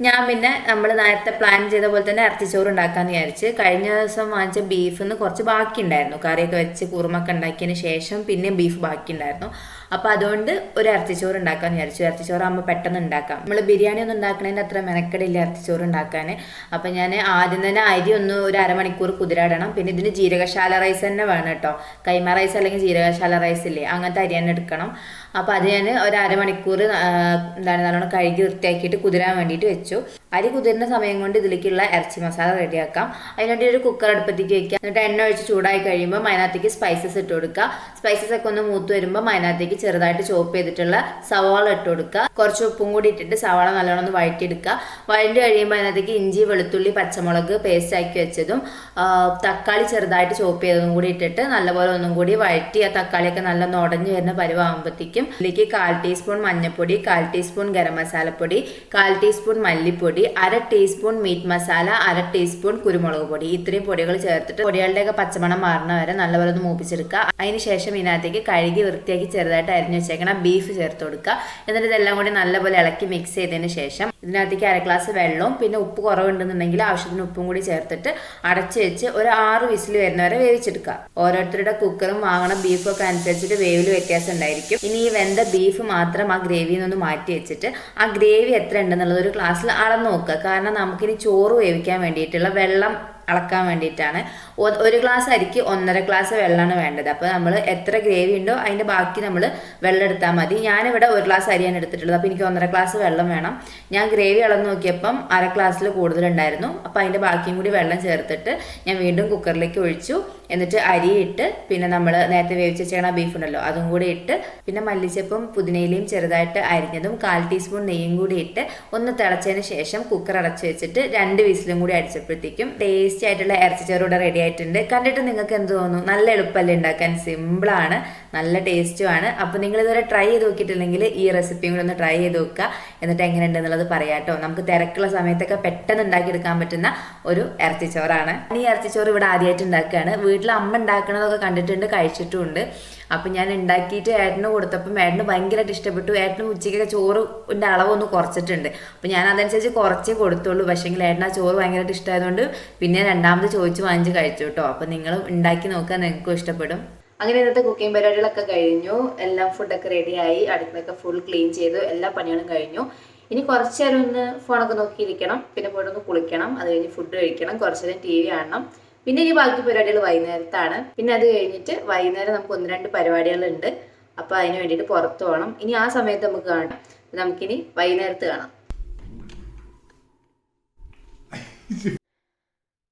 ഞാൻ പിന്നെ നമ്മൾ നേരത്തെ പ്ലാൻ ചെയ്ത പോലെ തന്നെ ഇറച്ചിച്ചോറ് ഉണ്ടാക്കാന്ന് വിചാരിച്ച് കഴിഞ്ഞ ദിവസം വാങ്ങിച്ച ബീഫിൽ നിന്ന് കുറച്ച് ബാക്കി ഉണ്ടായിരുന്നു കറിയൊക്കെ വെച്ച് കുറുമൊക്കെ ഉണ്ടാക്കിയതിന് ശേഷം പിന്നെ ബീഫ് ബാക്കി ഉണ്ടായിരുന്നു അപ്പോൾ അതുകൊണ്ട് ഒരു ഇറച്ചിച്ചോറ് ഉണ്ടാക്കാന്ന് വിചാരിച്ചു. ഇറച്ചിച്ചോറ് ആകുമ്പോൾ പെട്ടെന്ന് ഉണ്ടാക്കാം. നമ്മൾ ബിരിയാണി ഒന്നും ഉണ്ടാക്കണതിന്റെ അത്ര മെനക്കെടില്ല ഇറച്ചിച്ചോറ് ഉണ്ടാക്കാൻ അപ്പൊ ഞാൻ ആദ്യം തന്നെ അരി ഒന്ന് ഒരു അരമണിക്കൂർ കുതിരാടണം. പിന്നെ ഇതിന് ജീരകശാല റൈസ് തന്നെ വേണം കേട്ടോ. കൈമ റൈസ് അല്ലെങ്കിൽ ജീരകശാല റൈസ് ഇല്ലേ അങ്ങനത്തെ അരി തന്നെ എടുക്കണം. അപ്പോൾ അത് ഞാൻ ഒരു അരമണിക്കൂർ എന്താണ് നല്ലോണം കഴുകി വൃത്തിയാക്കിയിട്ട് കുതിരാൻ വേണ്ടിയിട്ട് വെച്ചു. അരി കുതിരുന്ന സമയം കൊണ്ട് ഇതിലേക്കുള്ള ഇറച്ചി മസാല റെഡിയാക്കാം. അതിനുവേണ്ടി ഒരു കുക്കർ അടുപ്പത്തേക്ക് വെക്കാം എന്നിട്ട് എണ്ണ ഒഴിച്ച് ചൂടായി കഴിയുമ്പോൾ അതിനകത്തേക്ക് സ്പൈസസ് ഇട്ട് കൊടുക്കുക. സ്പൈസസ് ഒക്കെ ഒന്ന് മൂത്ത് വരുമ്പോൾ അതിനകത്തേക്ക് ചെറുതായിട്ട് ചോപ്പ് ചെയ്തിട്ടുള്ള സവാള ഇട്ട് കൊടുക്കുക. കുറച്ച് ഉപ്പും കൂടി ഇട്ടിട്ട് സവാള നല്ലോണം ഒന്ന് വഴറ്റിയെടുക്കുക. വഴണ്ടി കഴിയുമ്പോൾ അതിനകത്തേക്ക് ഇഞ്ചി വെളുത്തുള്ളി പച്ചമുളക് പേസ്റ്റ് ആക്കി വെച്ചതും തക്കാളി ചെറുതായിട്ട് ചോപ്പ് ചെയ്തതും കൂടി ഇട്ടിട്ട് നല്ലപോലെ ഒന്നും കൂടി വഴറ്റി ആ തക്കാളിയൊക്കെ നല്ല ഉടഞ്ഞു വരുന്ന പരുവാകുമ്പോഴത്തേക്കും ഇതിലേക്ക് കാൽ ടീസ്പൂൺ മഞ്ഞൾപ്പൊടി കാൽ ടീസ്പൂൺ ഗരം മസാലപ്പൊടി കാൽ ടീസ്പൂൺ മല്ലിപ്പൊടി അര ടീസ്പൂൺ മീറ്റ് മസാല അര ടീസ്പൂൺ കുരുമുളക് പൊടി. ഇത്രയും പൊടികൾ ചേർത്തിട്ട് പൊടികളുടെയൊക്കെ പച്ചമണം മാറുന്ന വരെ നല്ലപോലെ ഒന്ന് മൂപ്പിച്ചെടുക്കുക. അതിനുശേഷം ഇതിനകത്തേക്ക് കഴുകി വൃത്തിയാക്കി ചെറുതായിട്ട് അരിഞ്ഞു വെച്ചേക്കണം. ബീഫ് ചേർത്ത് കൊടുക്കുക. എന്നിട്ട് ഇതെല്ലാം കൂടി നല്ലപോലെ ഇളക്കി മിക്സ് ചെയ്തതിന് ശേഷം ഇതിനകത്തേക്ക് അര ഗ്ലാസ് വെള്ളവും പിന്നെ ഉപ്പ് കുറവുണ്ടെന്നുണ്ടെങ്കിൽ ആവശ്യത്തിന് ഉപ്പും കൂടി ചേർത്തിട്ട് അടച്ചു വെച്ച് ഒരു ആറ് വിസിൽ വരുന്നവരെ വേവിച്ചെടുക്കുക. ഓരോരുത്തരുടെ കുക്കറും വാങ്ങണ ബീഫൊക്കെ അനുസരിച്ചിട്ട് വേവിൽ വ്യത്യാസം ഉണ്ടായിരിക്കും. ഇനി ഈ വെന്ത ബീഫ് മാത്രം ആ ഗ്രേവിയിൽ നിന്ന് മാറ്റി വെച്ചിട്ട് ആ ഗ്രേവി എത്ര ഉണ്ടെന്നുള്ളത് ഒരു ഗ്ലാസ്സിൽ അളന്ന് നോക്കുക. കാരണം നമുക്കിനി ചോറ് വേവിക്കാൻ വേണ്ടിയിട്ടുള്ള വെള്ളം അളക്കാൻ വേണ്ടിയിട്ടാണ്. ഒരു ഗ്ലാസ് അരിക്ക് ഒന്നര ഗ്ലാസ് വെള്ളമാണ് വേണ്ടത്. അപ്പോൾ നമ്മൾ എത്ര ഗ്രേവി ഉണ്ടോ അതിന്റെ ബാക്കി നമ്മൾ വെള്ളം എടുത്താൽ മതി. ഞാനിവിടെ ഒരു ഗ്ലാസ് അരിയാണ് എടുത്തിട്ടുള്ളത്. അപ്പോൾ എനിക്ക് ഒന്നര ഗ്ലാസ് വെള്ളം വേണം. ഞാൻ ഗ്രേവി അളന്ന് നോക്കിയപ്പം അര ഗ്ലാസ്സിൽ കൂടുതലുണ്ടായിരുന്നു. അപ്പോൾ അതിന്റെ ബാക്കിയും കൂടി വെള്ളം ചേർത്തിട്ട് ഞാൻ വീണ്ടും കുക്കറിലേക്ക് ഒഴിച്ചു. എന്നിട്ട് അരി ഇട്ട് പിന്നെ നമ്മൾ നേരത്തെ വേവിച്ച് വെച്ചേക്കണ ബീഫ് ഉണ്ടല്ലോ അതും കൂടി ഇട്ട് പിന്നെ മല്ലിച്ചപ്പും പുതിനയിലയും ചെറുതായിട്ട് അരിഞ്ഞതും കാൽ ടീസ്പൂൺ നെയ്യും കൂടി ഇട്ട് ഒന്ന് തിളച്ചതിന് ശേഷം കുക്കർ അടച്ച് വെച്ചിട്ട് രണ്ട് വിസിലും കൂടി അടിച്ചപ്പോഴത്തേക്കും ടേസ്റ്റി ആയിട്ടുള്ള ഇറച്ചിച്ചോറൂടെ റെഡി ആയിട്ടുണ്ട്. കണ്ടിട്ട് നിങ്ങൾക്ക് എന്ത് തോന്നുന്നു നല്ല എളുപ്പമല്ലേ ഉണ്ടാക്കാൻ? സിമ്പിളാണ് നല്ല ടേസ്റ്റുമാണ് അപ്പോൾ നിങ്ങൾ ഇതുവരെ ട്രൈ ചെയ്ത് നോക്കിയിട്ടില്ലെങ്കിൽ ഈ റെസിപ്പിയും കൂടെ ഒന്ന് ട്രൈ ചെയ്ത് നോക്കുക. എന്നിട്ട് എങ്ങനെയുണ്ട് എന്നുള്ളത് പറയാട്ടോ നമുക്ക് തിരക്കുള്ള സമയത്തൊക്കെ പെട്ടെന്ന് ഉണ്ടാക്കിയെടുക്കാൻ പറ്റുന്ന ഒരു ഇറച്ചിച്ചോറാണ് ഈ ഇറച്ചിച്ചോറ് ഇവിടെ ആദ്യമായിട്ട് ഉണ്ടാക്കുകയാണ്. വീട്ടിൽ അമ്മ ഉണ്ടാക്കുന്നതൊക്കെ കണ്ടിട്ടുണ്ട് കഴിച്ചിട്ടുമുണ്ട് അപ്പം ഞാൻ ഉണ്ടാക്കിയിട്ട് ഏട്ടന് കൊടുത്തപ്പം ഏട്ടന് ഭയങ്കരമായിട്ട് ഇഷ്ടപ്പെട്ടു. ഏട്ടന് ഉച്ചയ്ക്കൊക്കെ ചോറിന്റെ അളവൊന്ന് കുറച്ചിട്ടുണ്ട്. അപ്പം ഞാൻ അതനുസരിച്ച് കുറച്ചേ കൊടുത്തുള്ളൂ. പക്ഷേങ്കിൽ ഏട്ടന് ആ ചോറ് ഭയങ്കരമായിട്ട് ഇഷ്ടമായതുകൊണ്ട് പിന്നെ രണ്ടാമത് ചോദിച്ച് വാങ്ങിച്ച് കഴിച്ചു കേട്ടോ അപ്പം നിങ്ങൾ ഉണ്ടാക്കി നോക്കാൻ നിങ്ങൾക്കും ഇഷ്ടപ്പെടും. അങ്ങനെ ഇന്നത്തെ കുക്കിംഗ് പരിപാടികളൊക്കെ കഴിഞ്ഞു. എല്ലാം ഫുഡൊക്കെ റെഡിയായി അടുക്കളൊക്കെ ഫുൾ ക്ലീൻ ചെയ്തു. എല്ലാ പണികളും കഴിഞ്ഞു. ഇനി കുറച്ച് നേരം ഒന്ന് ഫോണൊക്കെ നോക്കിയിരിക്കണം. പിന്നെ പോയിട്ടൊന്ന് കുളിക്കണം. അത് കഴിഞ്ഞ് ഫുഡ് കഴിക്കണം. കുറച്ച് നേരം ടി വി കാണണം. പിന്നെ ഇനി ബാക്കി പരിപാടികൾ വൈകുന്നേരത്താണ്. പിന്നെ അത് കഴിഞ്ഞിട്ട് വൈകുന്നേരം നമുക്ക് ഒന്ന് രണ്ട് പരിപാടികളുണ്ട്. അപ്പോൾ അതിന് വേണ്ടിയിട്ട് പുറത്ത് പോകണം ഇനി ആ സമയത്ത് നമുക്ക് കാണാം. നമുക്കിനി വൈകുന്നേരത്ത് കാണാം.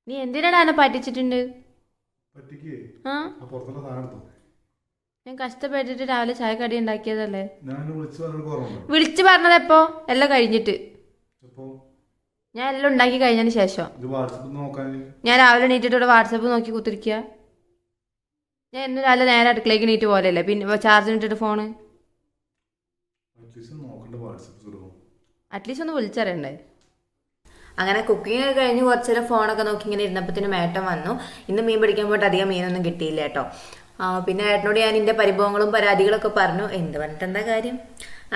നീ എന്തിനാടാ എന്നെ പറ്റിച്ചിട്ടുണ്ട്? ഞാൻ കഷ്ടപ്പെട്ടിട്ട് രാവിലെ ചായ കടി ഉണ്ടാക്കിയതല്ലേ?
ഞാൻ വിളിച്ചു
പറഞ്ഞത് എപ്പോ എല്ലാം കഴിഞ്ഞിട്ട്. ഞാൻ എല്ലാം ഉണ്ടാക്കി കഴിഞ്ഞതിന് ശേഷം. ഞാൻ രാവിലെ എണീറ്റിട്ട് വാട്സപ്പ് നോക്കി കുത്തിരിക്കുക ഞാൻ എന്നും രാവിലെ നേരെ അടുക്കളയ്ക്ക് നീറ്റ് പോലെയല്ലേ പിന്നെ ചാർജ് ഇട്ടിട്ട് ഫോണ്
അറ്റ്ലീസ്റ്റ്
ഒന്ന് വിളിച്ചറിയണ്ടേ?
അങ്ങനെ കുക്കിംഗ് ഒക്കെ കഴിഞ്ഞ് കുറച്ച് നേരം ഫോണൊക്കെ നോക്കി ഇങ്ങനെ ഇരുന്നപ്പത്തിന് മേട്ടം വന്നു. ഇന്ന് മീൻ പിടിക്കാൻ പോയിട്ട് അധികം മീനൊന്നും കിട്ടിയില്ല കേട്ടോ. പിന്നെ ഏട്ടനോട് ഞാൻ എന്റെ പരിഭവങ്ങളും പരാതികളൊക്കെ പറഞ്ഞു. എന്ത് പറഞ്ഞിട്ട് എന്താ കാര്യം?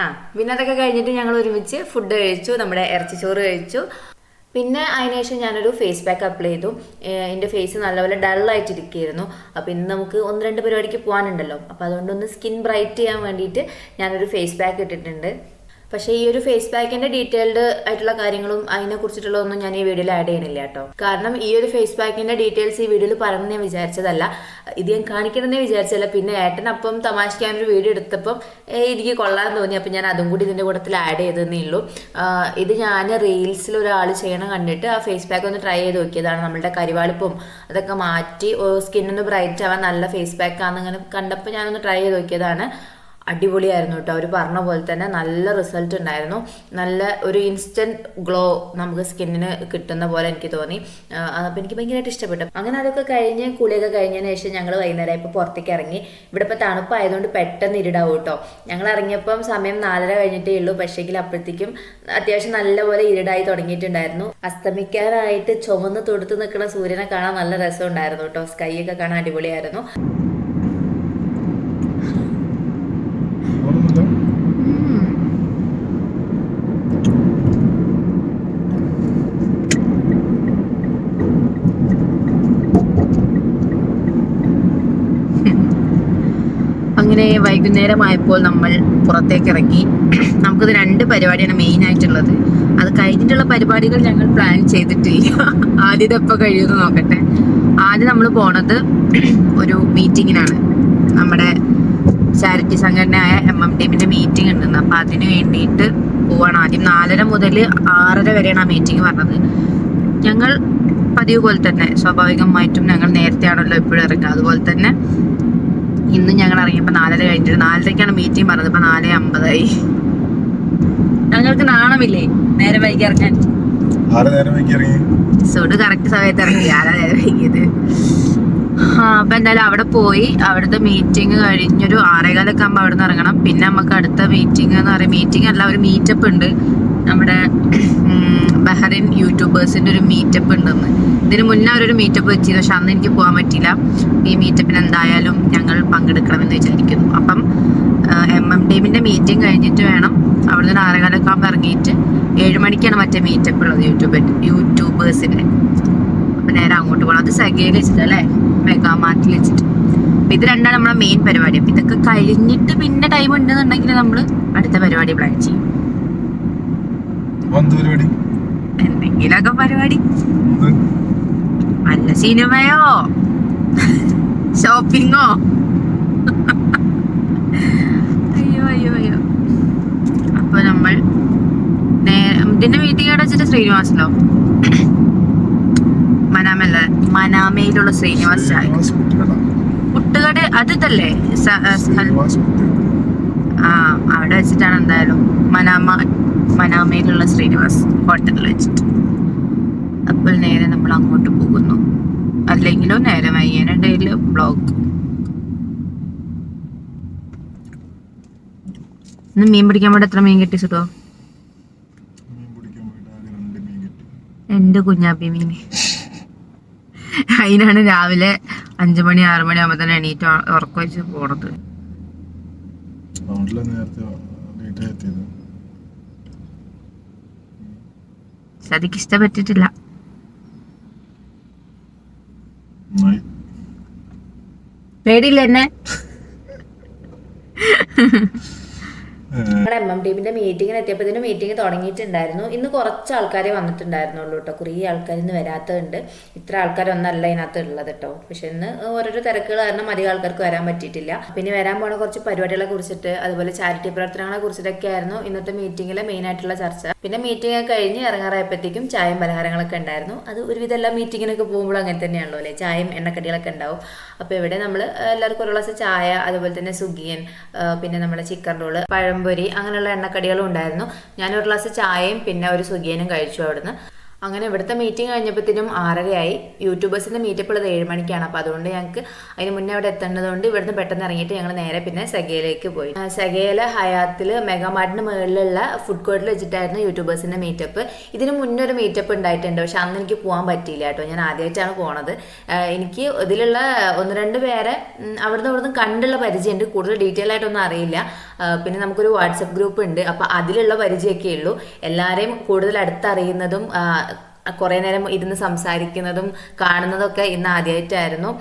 ആ പിന്നെ അതൊക്കെ കഴിഞ്ഞിട്ട് ഞങ്ങൾ ഒരുമിച്ച് ഫുഡ് കഴിച്ചു നമ്മുടെ ഇറച്ചിച്ചോറ് കഴിച്ചു. പിന്നെ അതിനുശേഷം ഞാനൊരു ഫേസ് പാക്ക് അപ്ലൈ ചെയ്തു. എന്റെ ഫേസ് നല്ലപോലെ ഡള്ളായിട്ടിരിക്കുകയായിരുന്നു അപ്പോൾ ഇന്ന് നമുക്ക് ഒന്ന് രണ്ട് പരിപാടിക്ക് പോകാനുണ്ടല്ലോ അപ്പോൾ അതുകൊണ്ടൊന്ന് സ്കിൻ ബ്രൈറ്റ് ചെയ്യാൻ വേണ്ടിയിട്ട് ഞാനൊരു ഫേസ് പാക്ക് ഇട്ടിട്ടുണ്ട്. പക്ഷേ ഈ ഒരു ഫേസ് പാക്കിന്റെ ഡീറ്റെയിൽഡ് ആയിട്ടുള്ള കാര്യങ്ങളും അതിനെ കുറിച്ചിട്ടുള്ള ഒന്നും ഞാൻ ഈ വീഡിയോയിൽ ആഡ് ചെയ്യണില്ല കേട്ടോ. കാരണം ഈ ഒരു ഫേസ് പാക്കിന്റെ ഡീറ്റെയിൽസ് ഈ വീഡിയോയിൽ പറയണമെന്ന് ഞാൻ വിചാരിച്ചതല്ല. ഇത് ഞാൻ കാണിക്കണമെന്നേ വിചാരിച്ചല്ല പിന്നെ ഏട്ടൻ അപ്പം തമാശയ്ക്കാൻ ഒരു വീഡിയോ എടുത്തപ്പം എനിക്ക് കൊള്ളാൻ തോന്നി. അപ്പം ഞാൻ അതും കൂടി ഇതിന്റെ കൂട്ടത്തിൽ ആഡ് ചെയ്തതെന്നേ ഉള്ളൂ. ഇത് ഞാൻ റീൽസിൽ ഒരാൾ ചെയ്യണം കണ്ടിട്ട് ആ ഫേസ് പാക്ക് ഒന്ന് ട്രൈ ചെയ്ത് നോക്കിയതാണ്. നമ്മളുടെ കരിവാളിപ്പും അതൊക്കെ മാറ്റി സ്കിന്നൊന്ന് ബ്രൈറ്റ് ആവാൻ നല്ല ഫേസ് പാക്ക് ആണെന്ന് ഇങ്ങനെ കണ്ടപ്പോൾ ഞാനൊന്ന് ട്രൈ ചെയ്ത് നോക്കിയതാണ്. അടിപൊളിയായിരുന്നു കേട്ടോ. അവർ പറഞ്ഞ പോലെ തന്നെ നല്ല റിസൾട്ട് ഉണ്ടായിരുന്നു. നല്ല ഒരു ഇൻസ്റ്റന്റ് ഗ്ലോ നമുക്ക് സ്കിന്നിന് കിട്ടുന്ന പോലെ എനിക്ക് തോന്നി. അപ്പോൾ എനിക്ക് ഭയങ്കരമായിട്ട് ഇഷ്ടപ്പെട്ടു. അങ്ങനെ അതൊക്കെ കഴിഞ്ഞ് കുളിയൊക്കെ കഴിഞ്ഞതിന് ശേഷം ഞങ്ങൾ വൈകുന്നേരം ഇപ്പോൾ പുറത്തേക്ക് ഇറങ്ങി. ഇവിടെ ഇപ്പോൾ തണുപ്പായതുകൊണ്ട് പെട്ടെന്ന് ഇരുടാവും കേട്ടോ. ഞങ്ങൾ ഇറങ്ങിയപ്പം സമയം നാലര കഴിഞ്ഞിട്ടേ ഉള്ളൂ. പക്ഷേങ്കിൽ അപ്പോഴത്തേക്കും അത്യാവശ്യം നല്ലപോലെ ഇരുടായി തുടങ്ങിയിട്ടുണ്ടായിരുന്നു. അസ്തമിക്കാനായിട്ട് ചുമന്ന് തൊടുത്ത് നിൽക്കുന്ന സൂര്യനെ കാണാൻ നല്ല രസമുണ്ടായിരുന്നു കേട്ടോ. സ്കൈ ഒക്കെ കാണാൻ അടിപൊളിയായിരുന്നു
ഓർമ്മയില്ല
അങ്ങനെ വൈകുന്നേരം ആയപ്പോൾ നമ്മൾ പുറത്തേക്ക് ഇറങ്ങി നമുക്കിത് രണ്ട് പരിപാടിയാണ് മെയിൻ ആയിട്ടുള്ളത്. അത് കഴിഞ്ഞിട്ടുള്ള പരിപാടികൾ ഞങ്ങൾ പ്ലാൻ ചെയ്തിട്ടില്ല. ആദ്യം ഇപ്പൊ കഴിയുമെന്ന് നോക്കട്ടെ. ആദ്യം നമ്മൾ പോണത് ഒരു മീറ്റിങ്ങിനാണ് നമ്മുടെ ചാരിറ്റി സംഘടനയായ എം എം ടീമിന്റെ മീറ്റിംഗ് ഉണ്ടെന്ന് അപ്പൊ അതിന് വേണ്ടിയിട്ട് പോവാണ്. ആദ്യം നാലര മുതൽ ആറര വരെയാണ് ആ മീറ്റിംഗ് പറഞ്ഞത് ഞങ്ങൾ പതിവ് പോലെ തന്നെ സ്വാഭാവികമായിട്ടും ഞങ്ങൾ നേരത്തെയാണല്ലോ എപ്പോഴും ഇറങ്ങുക. അതുപോലെ തന്നെ ഇന്ന് ഞങ്ങൾ ഇറങ്ങിയപ്പോൾ നാലര കഴിഞ്ഞിട്ട് നാലരയ്ക്കാണ് മീറ്റിംഗ് പറഞ്ഞത് ഇപ്പൊ നാല് അമ്പതായി. ഞങ്ങൾക്ക് നാണമില്ലേ? നേരെ വൈകി ഇറങ്ങാൻ. സുഡ് കറക്റ്റ് സമയത്ത് ഇറങ്ങി. ആരാ നേരെ വൈകിയത്? അപ്പൊ എന്തായാലും അവിടെ പോയി. അവിടുത്തെ മീറ്റിംഗ് കഴിഞ്ഞൊരു ആറേകാലൊക്കെ ആകുമ്പോൾ അവിടെ നിന്ന് ഇറങ്ങണം. പിന്നെ നമുക്ക് അടുത്ത മീറ്റിംഗ് എന്ന് പറയുന്നത് മീറ്റിംഗ് അല്ല ഒരു മീറ്റപ്പ് ഉണ്ട്. നമ്മുടെ ബഹ്റിൻ യൂട്യൂബേഴ്സിന്റെ ഒരു മീറ്റപ്പ് ഉണ്ടെന്ന്. ഇതിന് മുന്നേ അവരൊരു മീറ്റപ്പ് വെച്ചിരുന്നു. പക്ഷെ അന്ന് എനിക്ക് പോകാൻ പറ്റില്ല ഈ മീറ്റപ്പിന് എന്തായാലും ഞങ്ങൾ പങ്കെടുക്കണമെന്ന് വിചാരിക്കുന്നു. അപ്പം എം എം ടീമിന്റെ മീറ്റിംഗ് കഴിഞ്ഞിട്ട് വേണം അവിടെ നിന്ന് ആറേകാലൊക്കെ ഇറങ്ങിയിട്ട് ഏഴ് മണിക്കാണ് മറ്റേ മീറ്റപ്പ് ഉള്ളത് യൂട്യൂബ് യൂട്യൂബേഴ്സിന്റെ അപ്പം നേരെ അങ്ങോട്ട് പോകണം അത് സെഗയിൽ വെച്ചിട്ട് അല്ലേ? മെഗാമാർട്ടിൽ വെച്ചിട്ട്. അപ്പം ഇത് രണ്ടാണ് നമ്മളെ മെയിൻ പരിപാടി. അപ്പം ഇതൊക്കെ കഴിഞ്ഞിട്ട് പിന്നെ ടൈം ഉണ്ടെന്നുണ്ടെങ്കിൽ നമ്മൾ അടുത്ത പരിപാടി പ്ലാൻ ചെയ്യും.
അപ്പൊ എന്ത്? പരിപാടി
വല്ല സിനിമയോ? ഷോപ്പിങ്ങോ? അയ്യോ അയ്യോ അയ്യോ. അപ്പൊ നമ്മൾ ഇതിന്റെ മീറ്റിംഗ് എവിടെ വെച്ചിട്ട് ശ്രീനിവാസിലോ? മനാമല്ല? മനാമയിലുള്ള ശ്രീനിവാസ് ചായ.
ശ്രീനിവാസ്
അത് ഇതല്ലേ? ആ, അവിടെ വെച്ചിട്ടാണ് എന്തായാലും മനാമ മനാമയിലുള്ള ശ്രീനിവാസ് ഹോട്ടലിൽ വെച്ചിട്ട്. അപ്പോൾ നേരെ നമ്മൾ അങ്ങോട്ട് പോകുന്നു. അല്ലെങ്കിലോ നേരെ വൈകുന്നേരം ബ്ലോഗ് ഇന്ന് മീൻ പിടിക്കാൻ വേണ്ടി എത്ര മീൻ കിട്ടി സുഖോ
പോയിട്ട്
എന്റെ കുഞ്ഞാപ്പി മീൻ. അതിനാണ് രാവിലെ അഞ്ചു മണി ആറു മണി ആകുമ്പോൾ തന്നെ എണീറ്റ് ഉറക്കം വെച്ച് പോണത്.
നേരത്തെ എത്തിയത്
സതിക്ക് ഇഷ്ടപ്പെട്ടിട്ടില്ല. പേടിയില്ല എന്നെ. ഞങ്ങൾ എം എം ടീമിന്റെ മീറ്റിങ്ങിന് എത്തിയപ്പോഴത്തേനും മീറ്റിംഗ് തുടങ്ങിയിട്ടുണ്ടായിരുന്നു. ഇന്ന് കുറച്ച് ആൾക്കാരെ വന്നിട്ടുണ്ടായിരുന്നുള്ളൂ കേട്ടോ കുറേ ആൾക്കാർ ഇന്ന് വരാത്തതുണ്ട്. ഇത്ര ആൾക്കാരൊന്നല്ല ഇതിനകത്ത് ഉള്ളത് കേട്ടോ പക്ഷെ ഇന്ന് ഓരോരോ തിരക്കുകൾ കാരണം അധികം ആൾക്കാർക്ക് വരാൻ പറ്റിയിട്ടില്ല. പിന്നെ വരാൻ പോണ കുറച്ച് പരിപാടികളെ കുറിച്ചിട്ട് അതുപോലെ ചാരിറ്റി പ്രവർത്തനങ്ങളെ കുറിച്ചിട്ടൊക്കെ ആയിരുന്നു ഇന്നത്തെ മീറ്റിംഗിലെ മെയിൻ ആയിട്ടുള്ള ചർച്ച. പിന്നെ മീറ്റിംഗ് ഒക്കെ കഴിഞ്ഞ് ഇറങ്ങാറായപ്പോഴത്തേക്കും ചായയും പലഹാരങ്ങളൊക്കെ ഉണ്ടായിരുന്നു. അത് ഒരുവിധം എല്ലാ മീറ്റിങ്ങിനൊക്കെ പോകുമ്പോൾ അങ്ങനെ തന്നെയാണല്ലോ അല്ലേ? ചായയും എണ്ണക്കടികളൊക്കെ ഉണ്ടാവും. അപ്പോൾ ഇവിടെ നമ്മൾ എല്ലാവർക്കും ഒരു ഗ്ലാസ് ചായ അതുപോലെ തന്നെ സുഗിയൻ പിന്നെ നമ്മുടെ ചിക്കൻ റോൾ പഴംപൊരി അങ്ങനെയുള്ള എണ്ണക്കടികളും ഉണ്ടായിരുന്നു. ഞാൻ ഒരു ഗ്ലാസ് ചായയും പിന്നെ ഒരു സുഖിയനും കഴിച്ചു അവിടുന്ന്. അങ്ങനെ ഇവിടുത്തെ മീറ്റിംഗ് കഴിഞ്ഞപ്പോഴത്തേനും ആറരയായി. യൂട്യൂബേഴ്സിന്റെ മീറ്റപ്പ് ഉള്ളത് ഏഴ് മണിക്കാണ്. അപ്പോൾ അതുകൊണ്ട് ഞങ്ങൾക്ക് അതിന് മുന്നേ അവിടെ എത്തേണ്ടതുകൊണ്ട് ഇവിടുന്ന് പെട്ടെന്ന് ഇറങ്ങിയിട്ട് ഞങ്ങൾ നേരെ പിന്നെ സെഗയിലേക്ക് പോയി. സെഗയിലെ ഹയാത്തിൽ മെഗാമാർട്ടിന് മുകളിലുള്ള ഫുഡ് കോർട്ടിൽ വെച്ചിട്ടായിരുന്നു യൂട്യൂബേഴ്സിന്റെ മീറ്റപ്പ് ഇതിന് മുന്നേ ഒരു മീറ്റപ്പ് ഉണ്ടായിട്ടുണ്ട്. പക്ഷെ അന്ന് എനിക്ക് പോകാൻ പറ്റിയില്ല കേട്ടോ. ഞാൻ ആദ്യമായിട്ടാണ് പോണത്. എനിക്ക് ഇതിലുള്ള ഒന്ന് രണ്ട് പേരെ അവിടുന്ന് അവിടുന്ന് കണ്ടുള്ള പരിചയമുണ്ട് കൂടുതൽ ഡീറ്റെയിൽ ആയിട്ടൊന്നും അറിയില്ല. പിന്നെ നമുക്കൊരു വാട്സപ്പ് ഗ്രൂപ്പ് ഉണ്ട്. അപ്പോൾ അതിലുള്ള പരിചയമൊക്കെ ഉള്ളൂ. എല്ലാവരെയും കൂടുതൽ അടുത്തറിയുന്നതും കുറേ നേരം ഇരുന്ന് സംസാരിക്കുന്നതും കാണുന്നതൊക്കെ ഇന്ന് ആദ്യമായിട്ടായിരുന്നു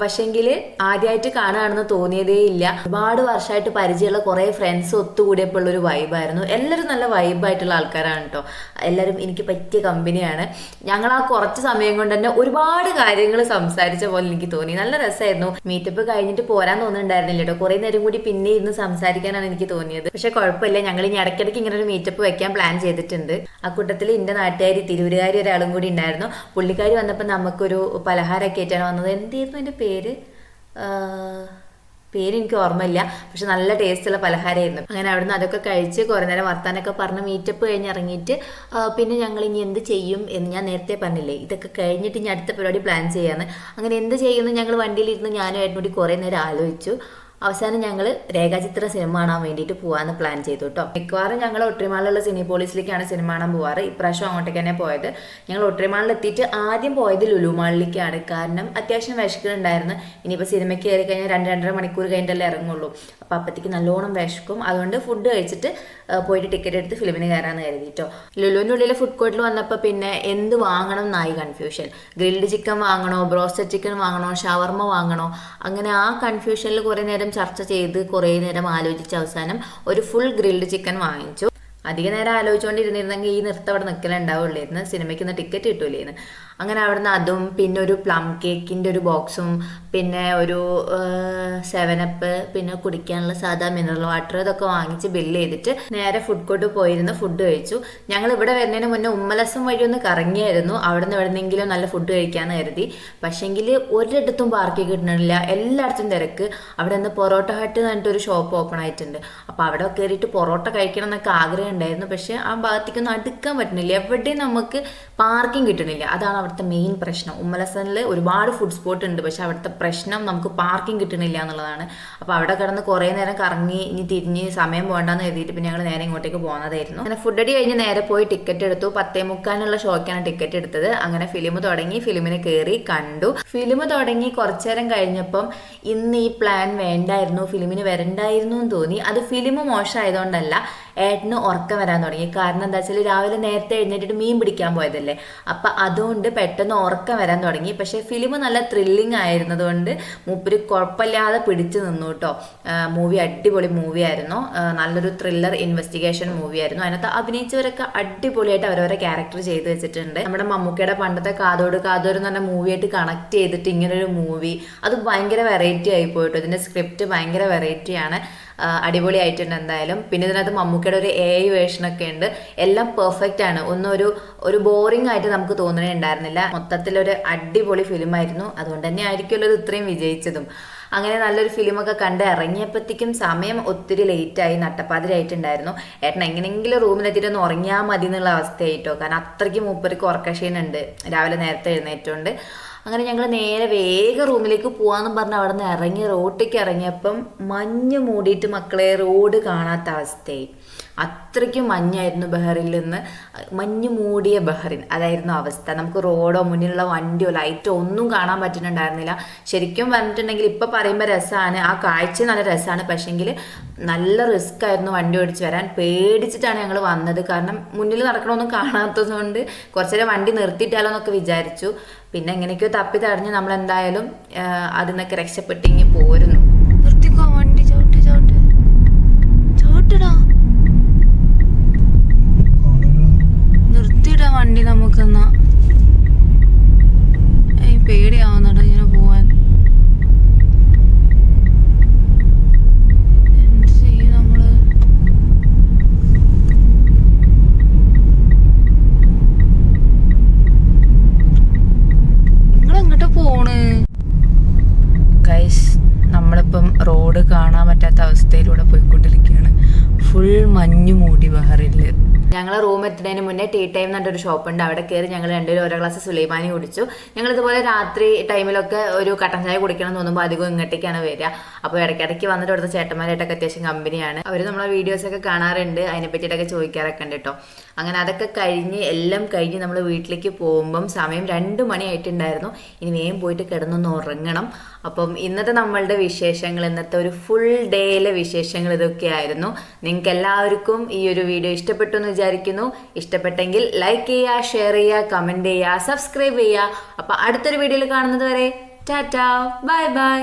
പക്ഷെങ്കിൽ ആദ്യമായിട്ട് കാണുകയാണെന്ന് തോന്നിയതേ ഇല്ല. ഒരുപാട് വർഷമായിട്ട് പരിചയമുള്ള കുറേ ഫ്രണ്ട്സ് ഒത്തുകൂടിയപ്പോൾ ഉള്ള ഒരു വൈബായിരുന്നു എല്ലാവരും നല്ല വൈബായിട്ടുള്ള ആൾക്കാരാണ് കേട്ടോ എല്ലാവരും എനിക്ക് പറ്റിയ കമ്പനിയാണ് ഞങ്ങൾ ആ കുറച്ച് സമയം കൊണ്ട് തന്നെ ഒരുപാട് കാര്യങ്ങൾ സംസാരിച്ച പോലെ എനിക്ക് തോന്നി. നല്ല രസമായിരുന്നു മീറ്റപ്പ് കഴിഞ്ഞിട്ട് പോരാൻ തോന്നുന്നുണ്ടായിരുന്നില്ല കേട്ടോ കുറേ നേരം കൂടി പിന്നെ ഇരുന്ന് സംസാരിക്കാനാണ് എനിക്ക് തോന്നിയത്. പക്ഷെ കുഴപ്പമില്ല. ഞങ്ങൾ ഇനി ഇടയ്ക്കിടയ്ക്ക് ഇങ്ങനെ ഒരു മീറ്റപ്പ് വെക്കാൻ പ്ലാൻ ചെയ്തിട്ടുണ്ട്. ആ കൂട്ടത്തിൽ എന്റെ നാട്ടുകാരി തിരൂരുകാരി ഒരാളും കൂടി ഉണ്ടായിരുന്നു. പുള്ളിക്കാരി വന്നപ്പോൾ നമുക്കൊരു പലഹാരമൊക്കെ ആയിട്ടാണ് വന്നത്. എന്തായിരുന്നു എന്റെ പേര്? പേര് എനിക്ക് ഓർമ്മയില്ല. പക്ഷെ നല്ല ടേസ്റ്റുള്ള പലഹാരമായിരുന്നു. അങ്ങനെ അവിടുന്ന് അതൊക്കെ കഴിച്ച് കുറേ നേരം വർത്താനൊക്കെ പറഞ്ഞ് മീറ്റപ്പ് കഴിഞ്ഞ് ഇറങ്ങിയിട്ട് പിന്നെ ഞങ്ങൾ ഇനി എന്ത് ചെയ്യും എന്ന് ഞാൻ നേരത്തെ പറഞ്ഞില്ലേ? ഇതൊക്കെ കഴിഞ്ഞിട്ട് ഇനി അടുത്ത പരിപാടി പ്ലാൻ ചെയ്യാന്ന്. അങ്ങനെ എന്ത് ചെയ്യുമെന്ന് ഞങ്ങൾ വണ്ടിയിലിരുന്ന് ഞാനും ആയിട്ടും കൂടി കുറേ നേരം ആലോചിച്ചു. അവസാനം ഞങ്ങൾ രേഖാചിത്ര സിനിമ കാണാൻ വേണ്ടിയിട്ട് പോകാമെന്ന് പ്ലാൻ ചെയ്തു കേട്ടോ മിക്കവാറും ഞങ്ങൾ ഒട്രിമാളിലുള്ള സിനിപോളിസിലേക്കാണ് സിനിമ കാണാൻ പോവാറ്. ഇപ്രാവശ്യം അങ്ങോട്ടേക്ക് തന്നെ പോയത്. ഞങ്ങൾ ഒട്രിമാളിൽ എത്തിയിട്ട് ആദ്യം പോയത് ലുലുമാളിലേക്കാണ് കാരണം അത്യാവശ്യം വിശക്കുന്നുണ്ടായിരുന്നു. ഇനിയിപ്പോൾ സിനിമയ്ക്ക് കയറി കഴിഞ്ഞാൽ രണ്ട് രണ്ടര മണിക്കൂർ കഴിഞ്ഞിട്ടല്ലേ ഇറങ്ങുള്ളൂ. അപ്പോൾ അപ്പത്തേക്ക് നല്ലോണം വിശക്കും. അതുകൊണ്ട് ഫുഡ് കഴിച്ചിട്ട് പോയിട്ട് ടിക്കറ്റ് എടുത്ത് ഫിലിമിന് കയറാമെന്ന് കരുതി കേട്ടോ ലുലുവിന്റെ ഉള്ളിലെ ഫുഡ് കോർട്ടിൽ വന്നപ്പോൾ പിന്നെ എന്ത് വാങ്ങണം എന്നായി കൺഫ്യൂഷൻ ഗ്രിൽഡ് ചിക്കൻ വാങ്ങണോ ബ്രോസ്റ്റഡ് ചിക്കൻ വാങ്ങണോ ഷവർമ വാങ്ങണോ? അങ്ങനെ ആ കൺഫ്യൂഷനിൽ കുറേ നേരം നേരം ചർച്ച ചെയ്ത് കുറേ നേരം ആലോചിച്ച അവസാനം ഒരു ഫുൾ ഗ്രിൽഡ് ചിക്കൻ വാങ്ങിച്ചു. അധിക നേരം ആലോചിച്ചുകൊണ്ടിരുന്നിരുന്നെങ്കിൽ ഈ നൃത്തം അവിടെ നിൽക്കലുണ്ടാവുള്ളായിരുന്നു സിനിമയ്ക്ക് ഒന്ന് ടിക്കറ്റ് കിട്ടൂലേന്ന്. അങ്ങനെ അവിടുന്ന് അതും പിന്നെ ഒരു പ്ലം കേക്കിന്റെ ഒരു ബോക്സും പിന്നെ ഒരു സെവനപ്പ് പിന്നെ കുടിക്കാനുള്ള സാധാ മിനറൽ വാട്ടർ ഇതൊക്കെ വാങ്ങിച്ച് ബില്ല് ചെയ്തിട്ട് നേരെ ഫുഡ് കോർട്ട് പോയിരുന്ന് ഫുഡ് കഴിച്ചു. ഞങ്ങൾ ഇവിടെ വരുന്നതിന് മുന്നേ ഉമ്മലസം വഴി ഒന്ന് കറങ്ങിയായിരുന്നു. അവിടെ നിന്ന് എവിടെന്നെങ്കിലും നല്ല ഫുഡ് കഴിക്കാമെന്ന് കരുതി. പക്ഷേങ്കിൽ ഒരിടത്തും പാർക്കിൽ കിട്ടണില്ല. എല്ലായിടത്തും തിരക്ക്. അവിടെ നിന്ന് പൊറോട്ട ഹട്ട് എന്ന് പറഞ്ഞിട്ടൊരു ഷോപ്പ് ഓപ്പൺ ആയിട്ടുണ്ട്. അപ്പോൾ അവിടെ കയറിയിട്ട് പൊറോട്ട കഴിക്കണം എന്നൊക്കെ ആഗ്രഹം ഉണ്ടായിരുന്നു. പക്ഷേ ആ ഭാഗത്തേക്കൊന്നും അടുക്കാൻ പറ്റുന്നില്ല. എവിടെയും നമുക്ക് പാർക്കിംഗ് കിട്ടണില്ല. അതാണ് അവിടുത്തെ മെയിൻ പ്രശ്നം. ഉമ്മലസനിൽ ഒരുപാട് ഫുഡ് സ്പോട്ട് ഉണ്ട്. പക്ഷെ അവിടുത്തെ പ്രശ്നം നമുക്ക് പാർക്കിംഗ് കിട്ടണില്ല എന്നുള്ളതാണ്. അപ്പോൾ അവിടെ കിടന്ന് കുറേ നേരം കറങ്ങി ഇനി തിരിഞ്ഞ് സമയം പോകണ്ടെന്ന് എഴുതിയിട്ട് പിന്നെ ഞങ്ങൾ നേരെ ഇങ്ങോട്ടേക്ക് പോകുന്നതായിരുന്നു അങ്ങനെ ഫുഡ് അടി കഴിഞ്ഞ് നേരെ പോയി ടിക്കറ്റ് എടുത്തു. പത്തേ മുക്കാനുള്ള ഷോക്കാണ് ടിക്കറ്റ് എടുത്തത്. അങ്ങനെ ഫിലിം തുടങ്ങി. ഫിലിമിന് കയറി കണ്ടു. ഫിലിം തുടങ്ങി കുറച്ചു നേരം കഴിഞ്ഞപ്പം ഇന്ന് ഈ പ്ലാൻ വേണ്ടായിരുന്നു. ഫിലിമിന് വരണ്ടായിരുന്നു എന്ന് തോന്നി. അത് ഫിലിം മോശമായതുകൊണ്ടല്ല. ഏട്ടന് ഉറക്കം വരാൻ തുടങ്ങി. കാരണം എന്താ വെച്ചാൽ രാവിലെ നേരത്തെ എഴുന്നേറ്റിട്ട് മീൻ പിടിക്കാൻ പോയതല്ലേ. അപ്പം അതുകൊണ്ട് പെട്ടെന്ന് ഉറക്കം വരാൻ തുടങ്ങി. പക്ഷേ ഫിലിം നല്ല ത്രില്ലിംഗ് ആയിരുന്നതുകൊണ്ട് മൂപ്പര് കുഴപ്പമില്ലാതെ പിടിച്ചു നിന്നു കേട്ടോ മൂവി അടിപൊളി മൂവി ആയിരുന്നു. നല്ലൊരു ത്രില്ലർ ഇൻവെസ്റ്റിഗേഷൻ മൂവി ആയിരുന്നു. അതിനകത്ത് അഭിനയിച്ചവരൊക്കെ അടിപൊളിയായിട്ട് അവരവരെ ക്യാരക്ടർ ചെയ്തു വെച്ചിട്ടുണ്ട്. നമ്മുടെ മമ്മൂക്കയുടെ പണ്ടത്തെ കാതോട് കാതോട് എന്ന് പറഞ്ഞ മൂവിയായിട്ട് കണക്ട് ചെയ്തിട്ട് ഇങ്ങനൊരു മൂവി അത് ഭയങ്കര വെറൈറ്റി ആയി പോയിട്ടോ. ഇതിന്റെ സ്ക്രിപ്റ്റ് ഭയങ്കര വെറൈറ്റിയാണ് അടിപൊളിയായിട്ടുണ്ട് എന്തായാലും. പിന്നെ ഇതിനകത്ത് മമ്മൂക്കയുടെ ഒരു എ ഐ വേഷനൊക്കെ ഉണ്ട്. എല്ലാം പെർഫെക്റ്റ് ആണ്. ഒന്നും ഒരു ഒരു ബോറിംഗ് ആയിട്ട് നമുക്ക് തോന്നണേ ഉണ്ടായിരുന്നില്ല മൊത്തത്തിലൊരു അടിപൊളി ഫിലിമായിരുന്നു അതുകൊണ്ട് തന്നെ ആയിരിക്കുമല്ലോ ഇത് ഇത്രയും വിജയിച്ചതും. അങ്ങനെ നല്ലൊരു ഫിലിമൊക്കെ കണ്ട് ഇറങ്ങിയപ്പോഴത്തേക്കും സമയം ഒത്തിരി ലേറ്റായി നട്ടപ്പാതിരായിട്ടുണ്ടായിരുന്നു. ഏട്ടൻ എങ്ങനെയെങ്കിലും റൂമിലെത്തിയിട്ട് ഒന്ന് ഉറങ്ങിയാൽ മതി എന്നുള്ള അവസ്ഥയായിട്ടോ. കാരണം അത്രയ്ക്ക് മൂപ്പർക്ക് ഉറക്കക്ഷീണുണ്ട് രാവിലെ നേരത്തെ എഴുന്നേറ്റുകൊണ്ട് അങ്ങനെ ഞങ്ങൾ നേരെ വേഗം റൂമിലേക്ക് പോവാന്ന് പറഞ്ഞ് അവിടെ നിന്ന് ഇറങ്ങി റോട്ടിലേക്ക് ഇറങ്ങിയപ്പം മഞ്ഞ് മൂടിയിട്ട് മക്കളെ റോഡ് കാണാത്ത അവസ്ഥയായി. അത്രയ്ക്കും മഞ്ഞായിരുന്നു ബഹറിൽ നിന്ന്. മഞ്ഞ് മൂടിയ ബഹറിൻ അതായിരുന്നു അവസ്ഥ. നമുക്ക് റോഡോ മുന്നിലുള്ള വണ്ടിയോ ലൈറ്റോ ഒന്നും കാണാൻ പറ്റുന്നുണ്ടായിരുന്നില്ല. ശരിക്കും പറഞ്ഞിട്ടുണ്ടെങ്കിൽ ഇപ്പം പറയുമ്പോൾ രസമാണ് ആ കാഴ്ച നല്ല രസമാണ് പക്ഷേങ്കിൽ നല്ല റിസ്ക് ആയിരുന്നു വണ്ടി ഓടിച്ച് വരാൻ. പേടിച്ചിട്ടാണ് ഞങ്ങൾ വന്നത്. കാരണം മുന്നിൽ നടക്കണമൊന്നും കാണാത്തതുകൊണ്ട് കൊണ്ട് കുറച്ചു വണ്ടി നിർത്തിയിട്ടാലോ എന്നൊക്കെ വിചാരിച്ചു. പിന്നെ എങ്ങനെയൊക്കെയോ തപ്പി തടഞ്ഞ് നമ്മൾ എന്തായാലും അതിൽ നിന്നൊക്കെ രക്ഷപ്പെട്ടിങ്ങി പോരുന്നു.
നിർത്തിക്കോ വണ്ടി ചവിട്ട് ചവിട്ട്. ചവിട്ടടാ. നിർത്തിയിടാ വണ്ടി നമുക്കെന്നാ.
മഞ്ഞു മൂടി ബഹറിൽ ഞങ്ങൾ റൂം എത്തുന്നതിന് മുന്നേ ടീ ടൈം എന്ന് പറഞ്ഞൊരു ഷോപ്പ് ഉണ്ട്. അവിടെ കയറി ഞങ്ങൾ രണ്ടുപേരും ഓരോ ഗ്ലാസ് സുലൈമാനി കുടിച്ചു. ഞങ്ങൾ ഇതുപോലെ രാത്രി ടൈമിലൊക്കെ ഒരു കട്ടൻ ചായ കുടിക്കണം തോന്നുമ്പോൾ അധികം ഇങ്ങോട്ടേക്കാണ് വരിക. അപ്പോൾ ഇടയ്ക്കിടയ്ക്ക് വന്നിട്ട് അവിടുത്തെ ചേട്ടന്മാരായിട്ടൊക്കെ അത്യാവശ്യം കമ്പനിയാണ് അവർ നമ്മളെ വീഡിയോസൊക്കെ കാണാറുണ്ട്. അതിനെ പറ്റിയിട്ടൊക്കെ ചോദിക്കാറൊക്കെ ഉണ്ട് കേട്ടോ അങ്ങനെ അതൊക്കെ കഴിഞ്ഞ് എല്ലാം കഴിഞ്ഞ് നമ്മൾ വീട്ടിലേക്ക് പോകുമ്പം സമയം രണ്ട് മണിയായിട്ടുണ്ടായിരുന്നു. ഇനി വേഗം പോയിട്ട് കിടന്നൊന്ന് ഉറങ്ങണം. അപ്പം ഇന്നത്തെ നമ്മളുടെ വിശേഷങ്ങൾ ഇന്നത്തെ ഒരു ഫുൾ ഡേയിലെ വിശേഷങ്ങൾ ഇതൊക്കെയായിരുന്നു. നിങ്ങൾക്ക് എല്ലാവർക്കും ഈ ഒരു വീഡിയോ ഇഷ്ടപ്പെട്ടു എന്ന് വിചാരിക്കുന്നു. ഇഷ്ടപ്പെട്ടെങ്കിൽ ലൈക്ക് ചെയ്യുക ഷെയർ ചെയ്യുക കമന്റ് ചെയ്യുക സബ്സ്ക്രൈബ് ചെയ്യുക. അപ്പോൾ അടുത്തൊരു വീഡിയോയിൽ കാണുന്നത് വരെ ടാറ്റാ ബൈ ബൈ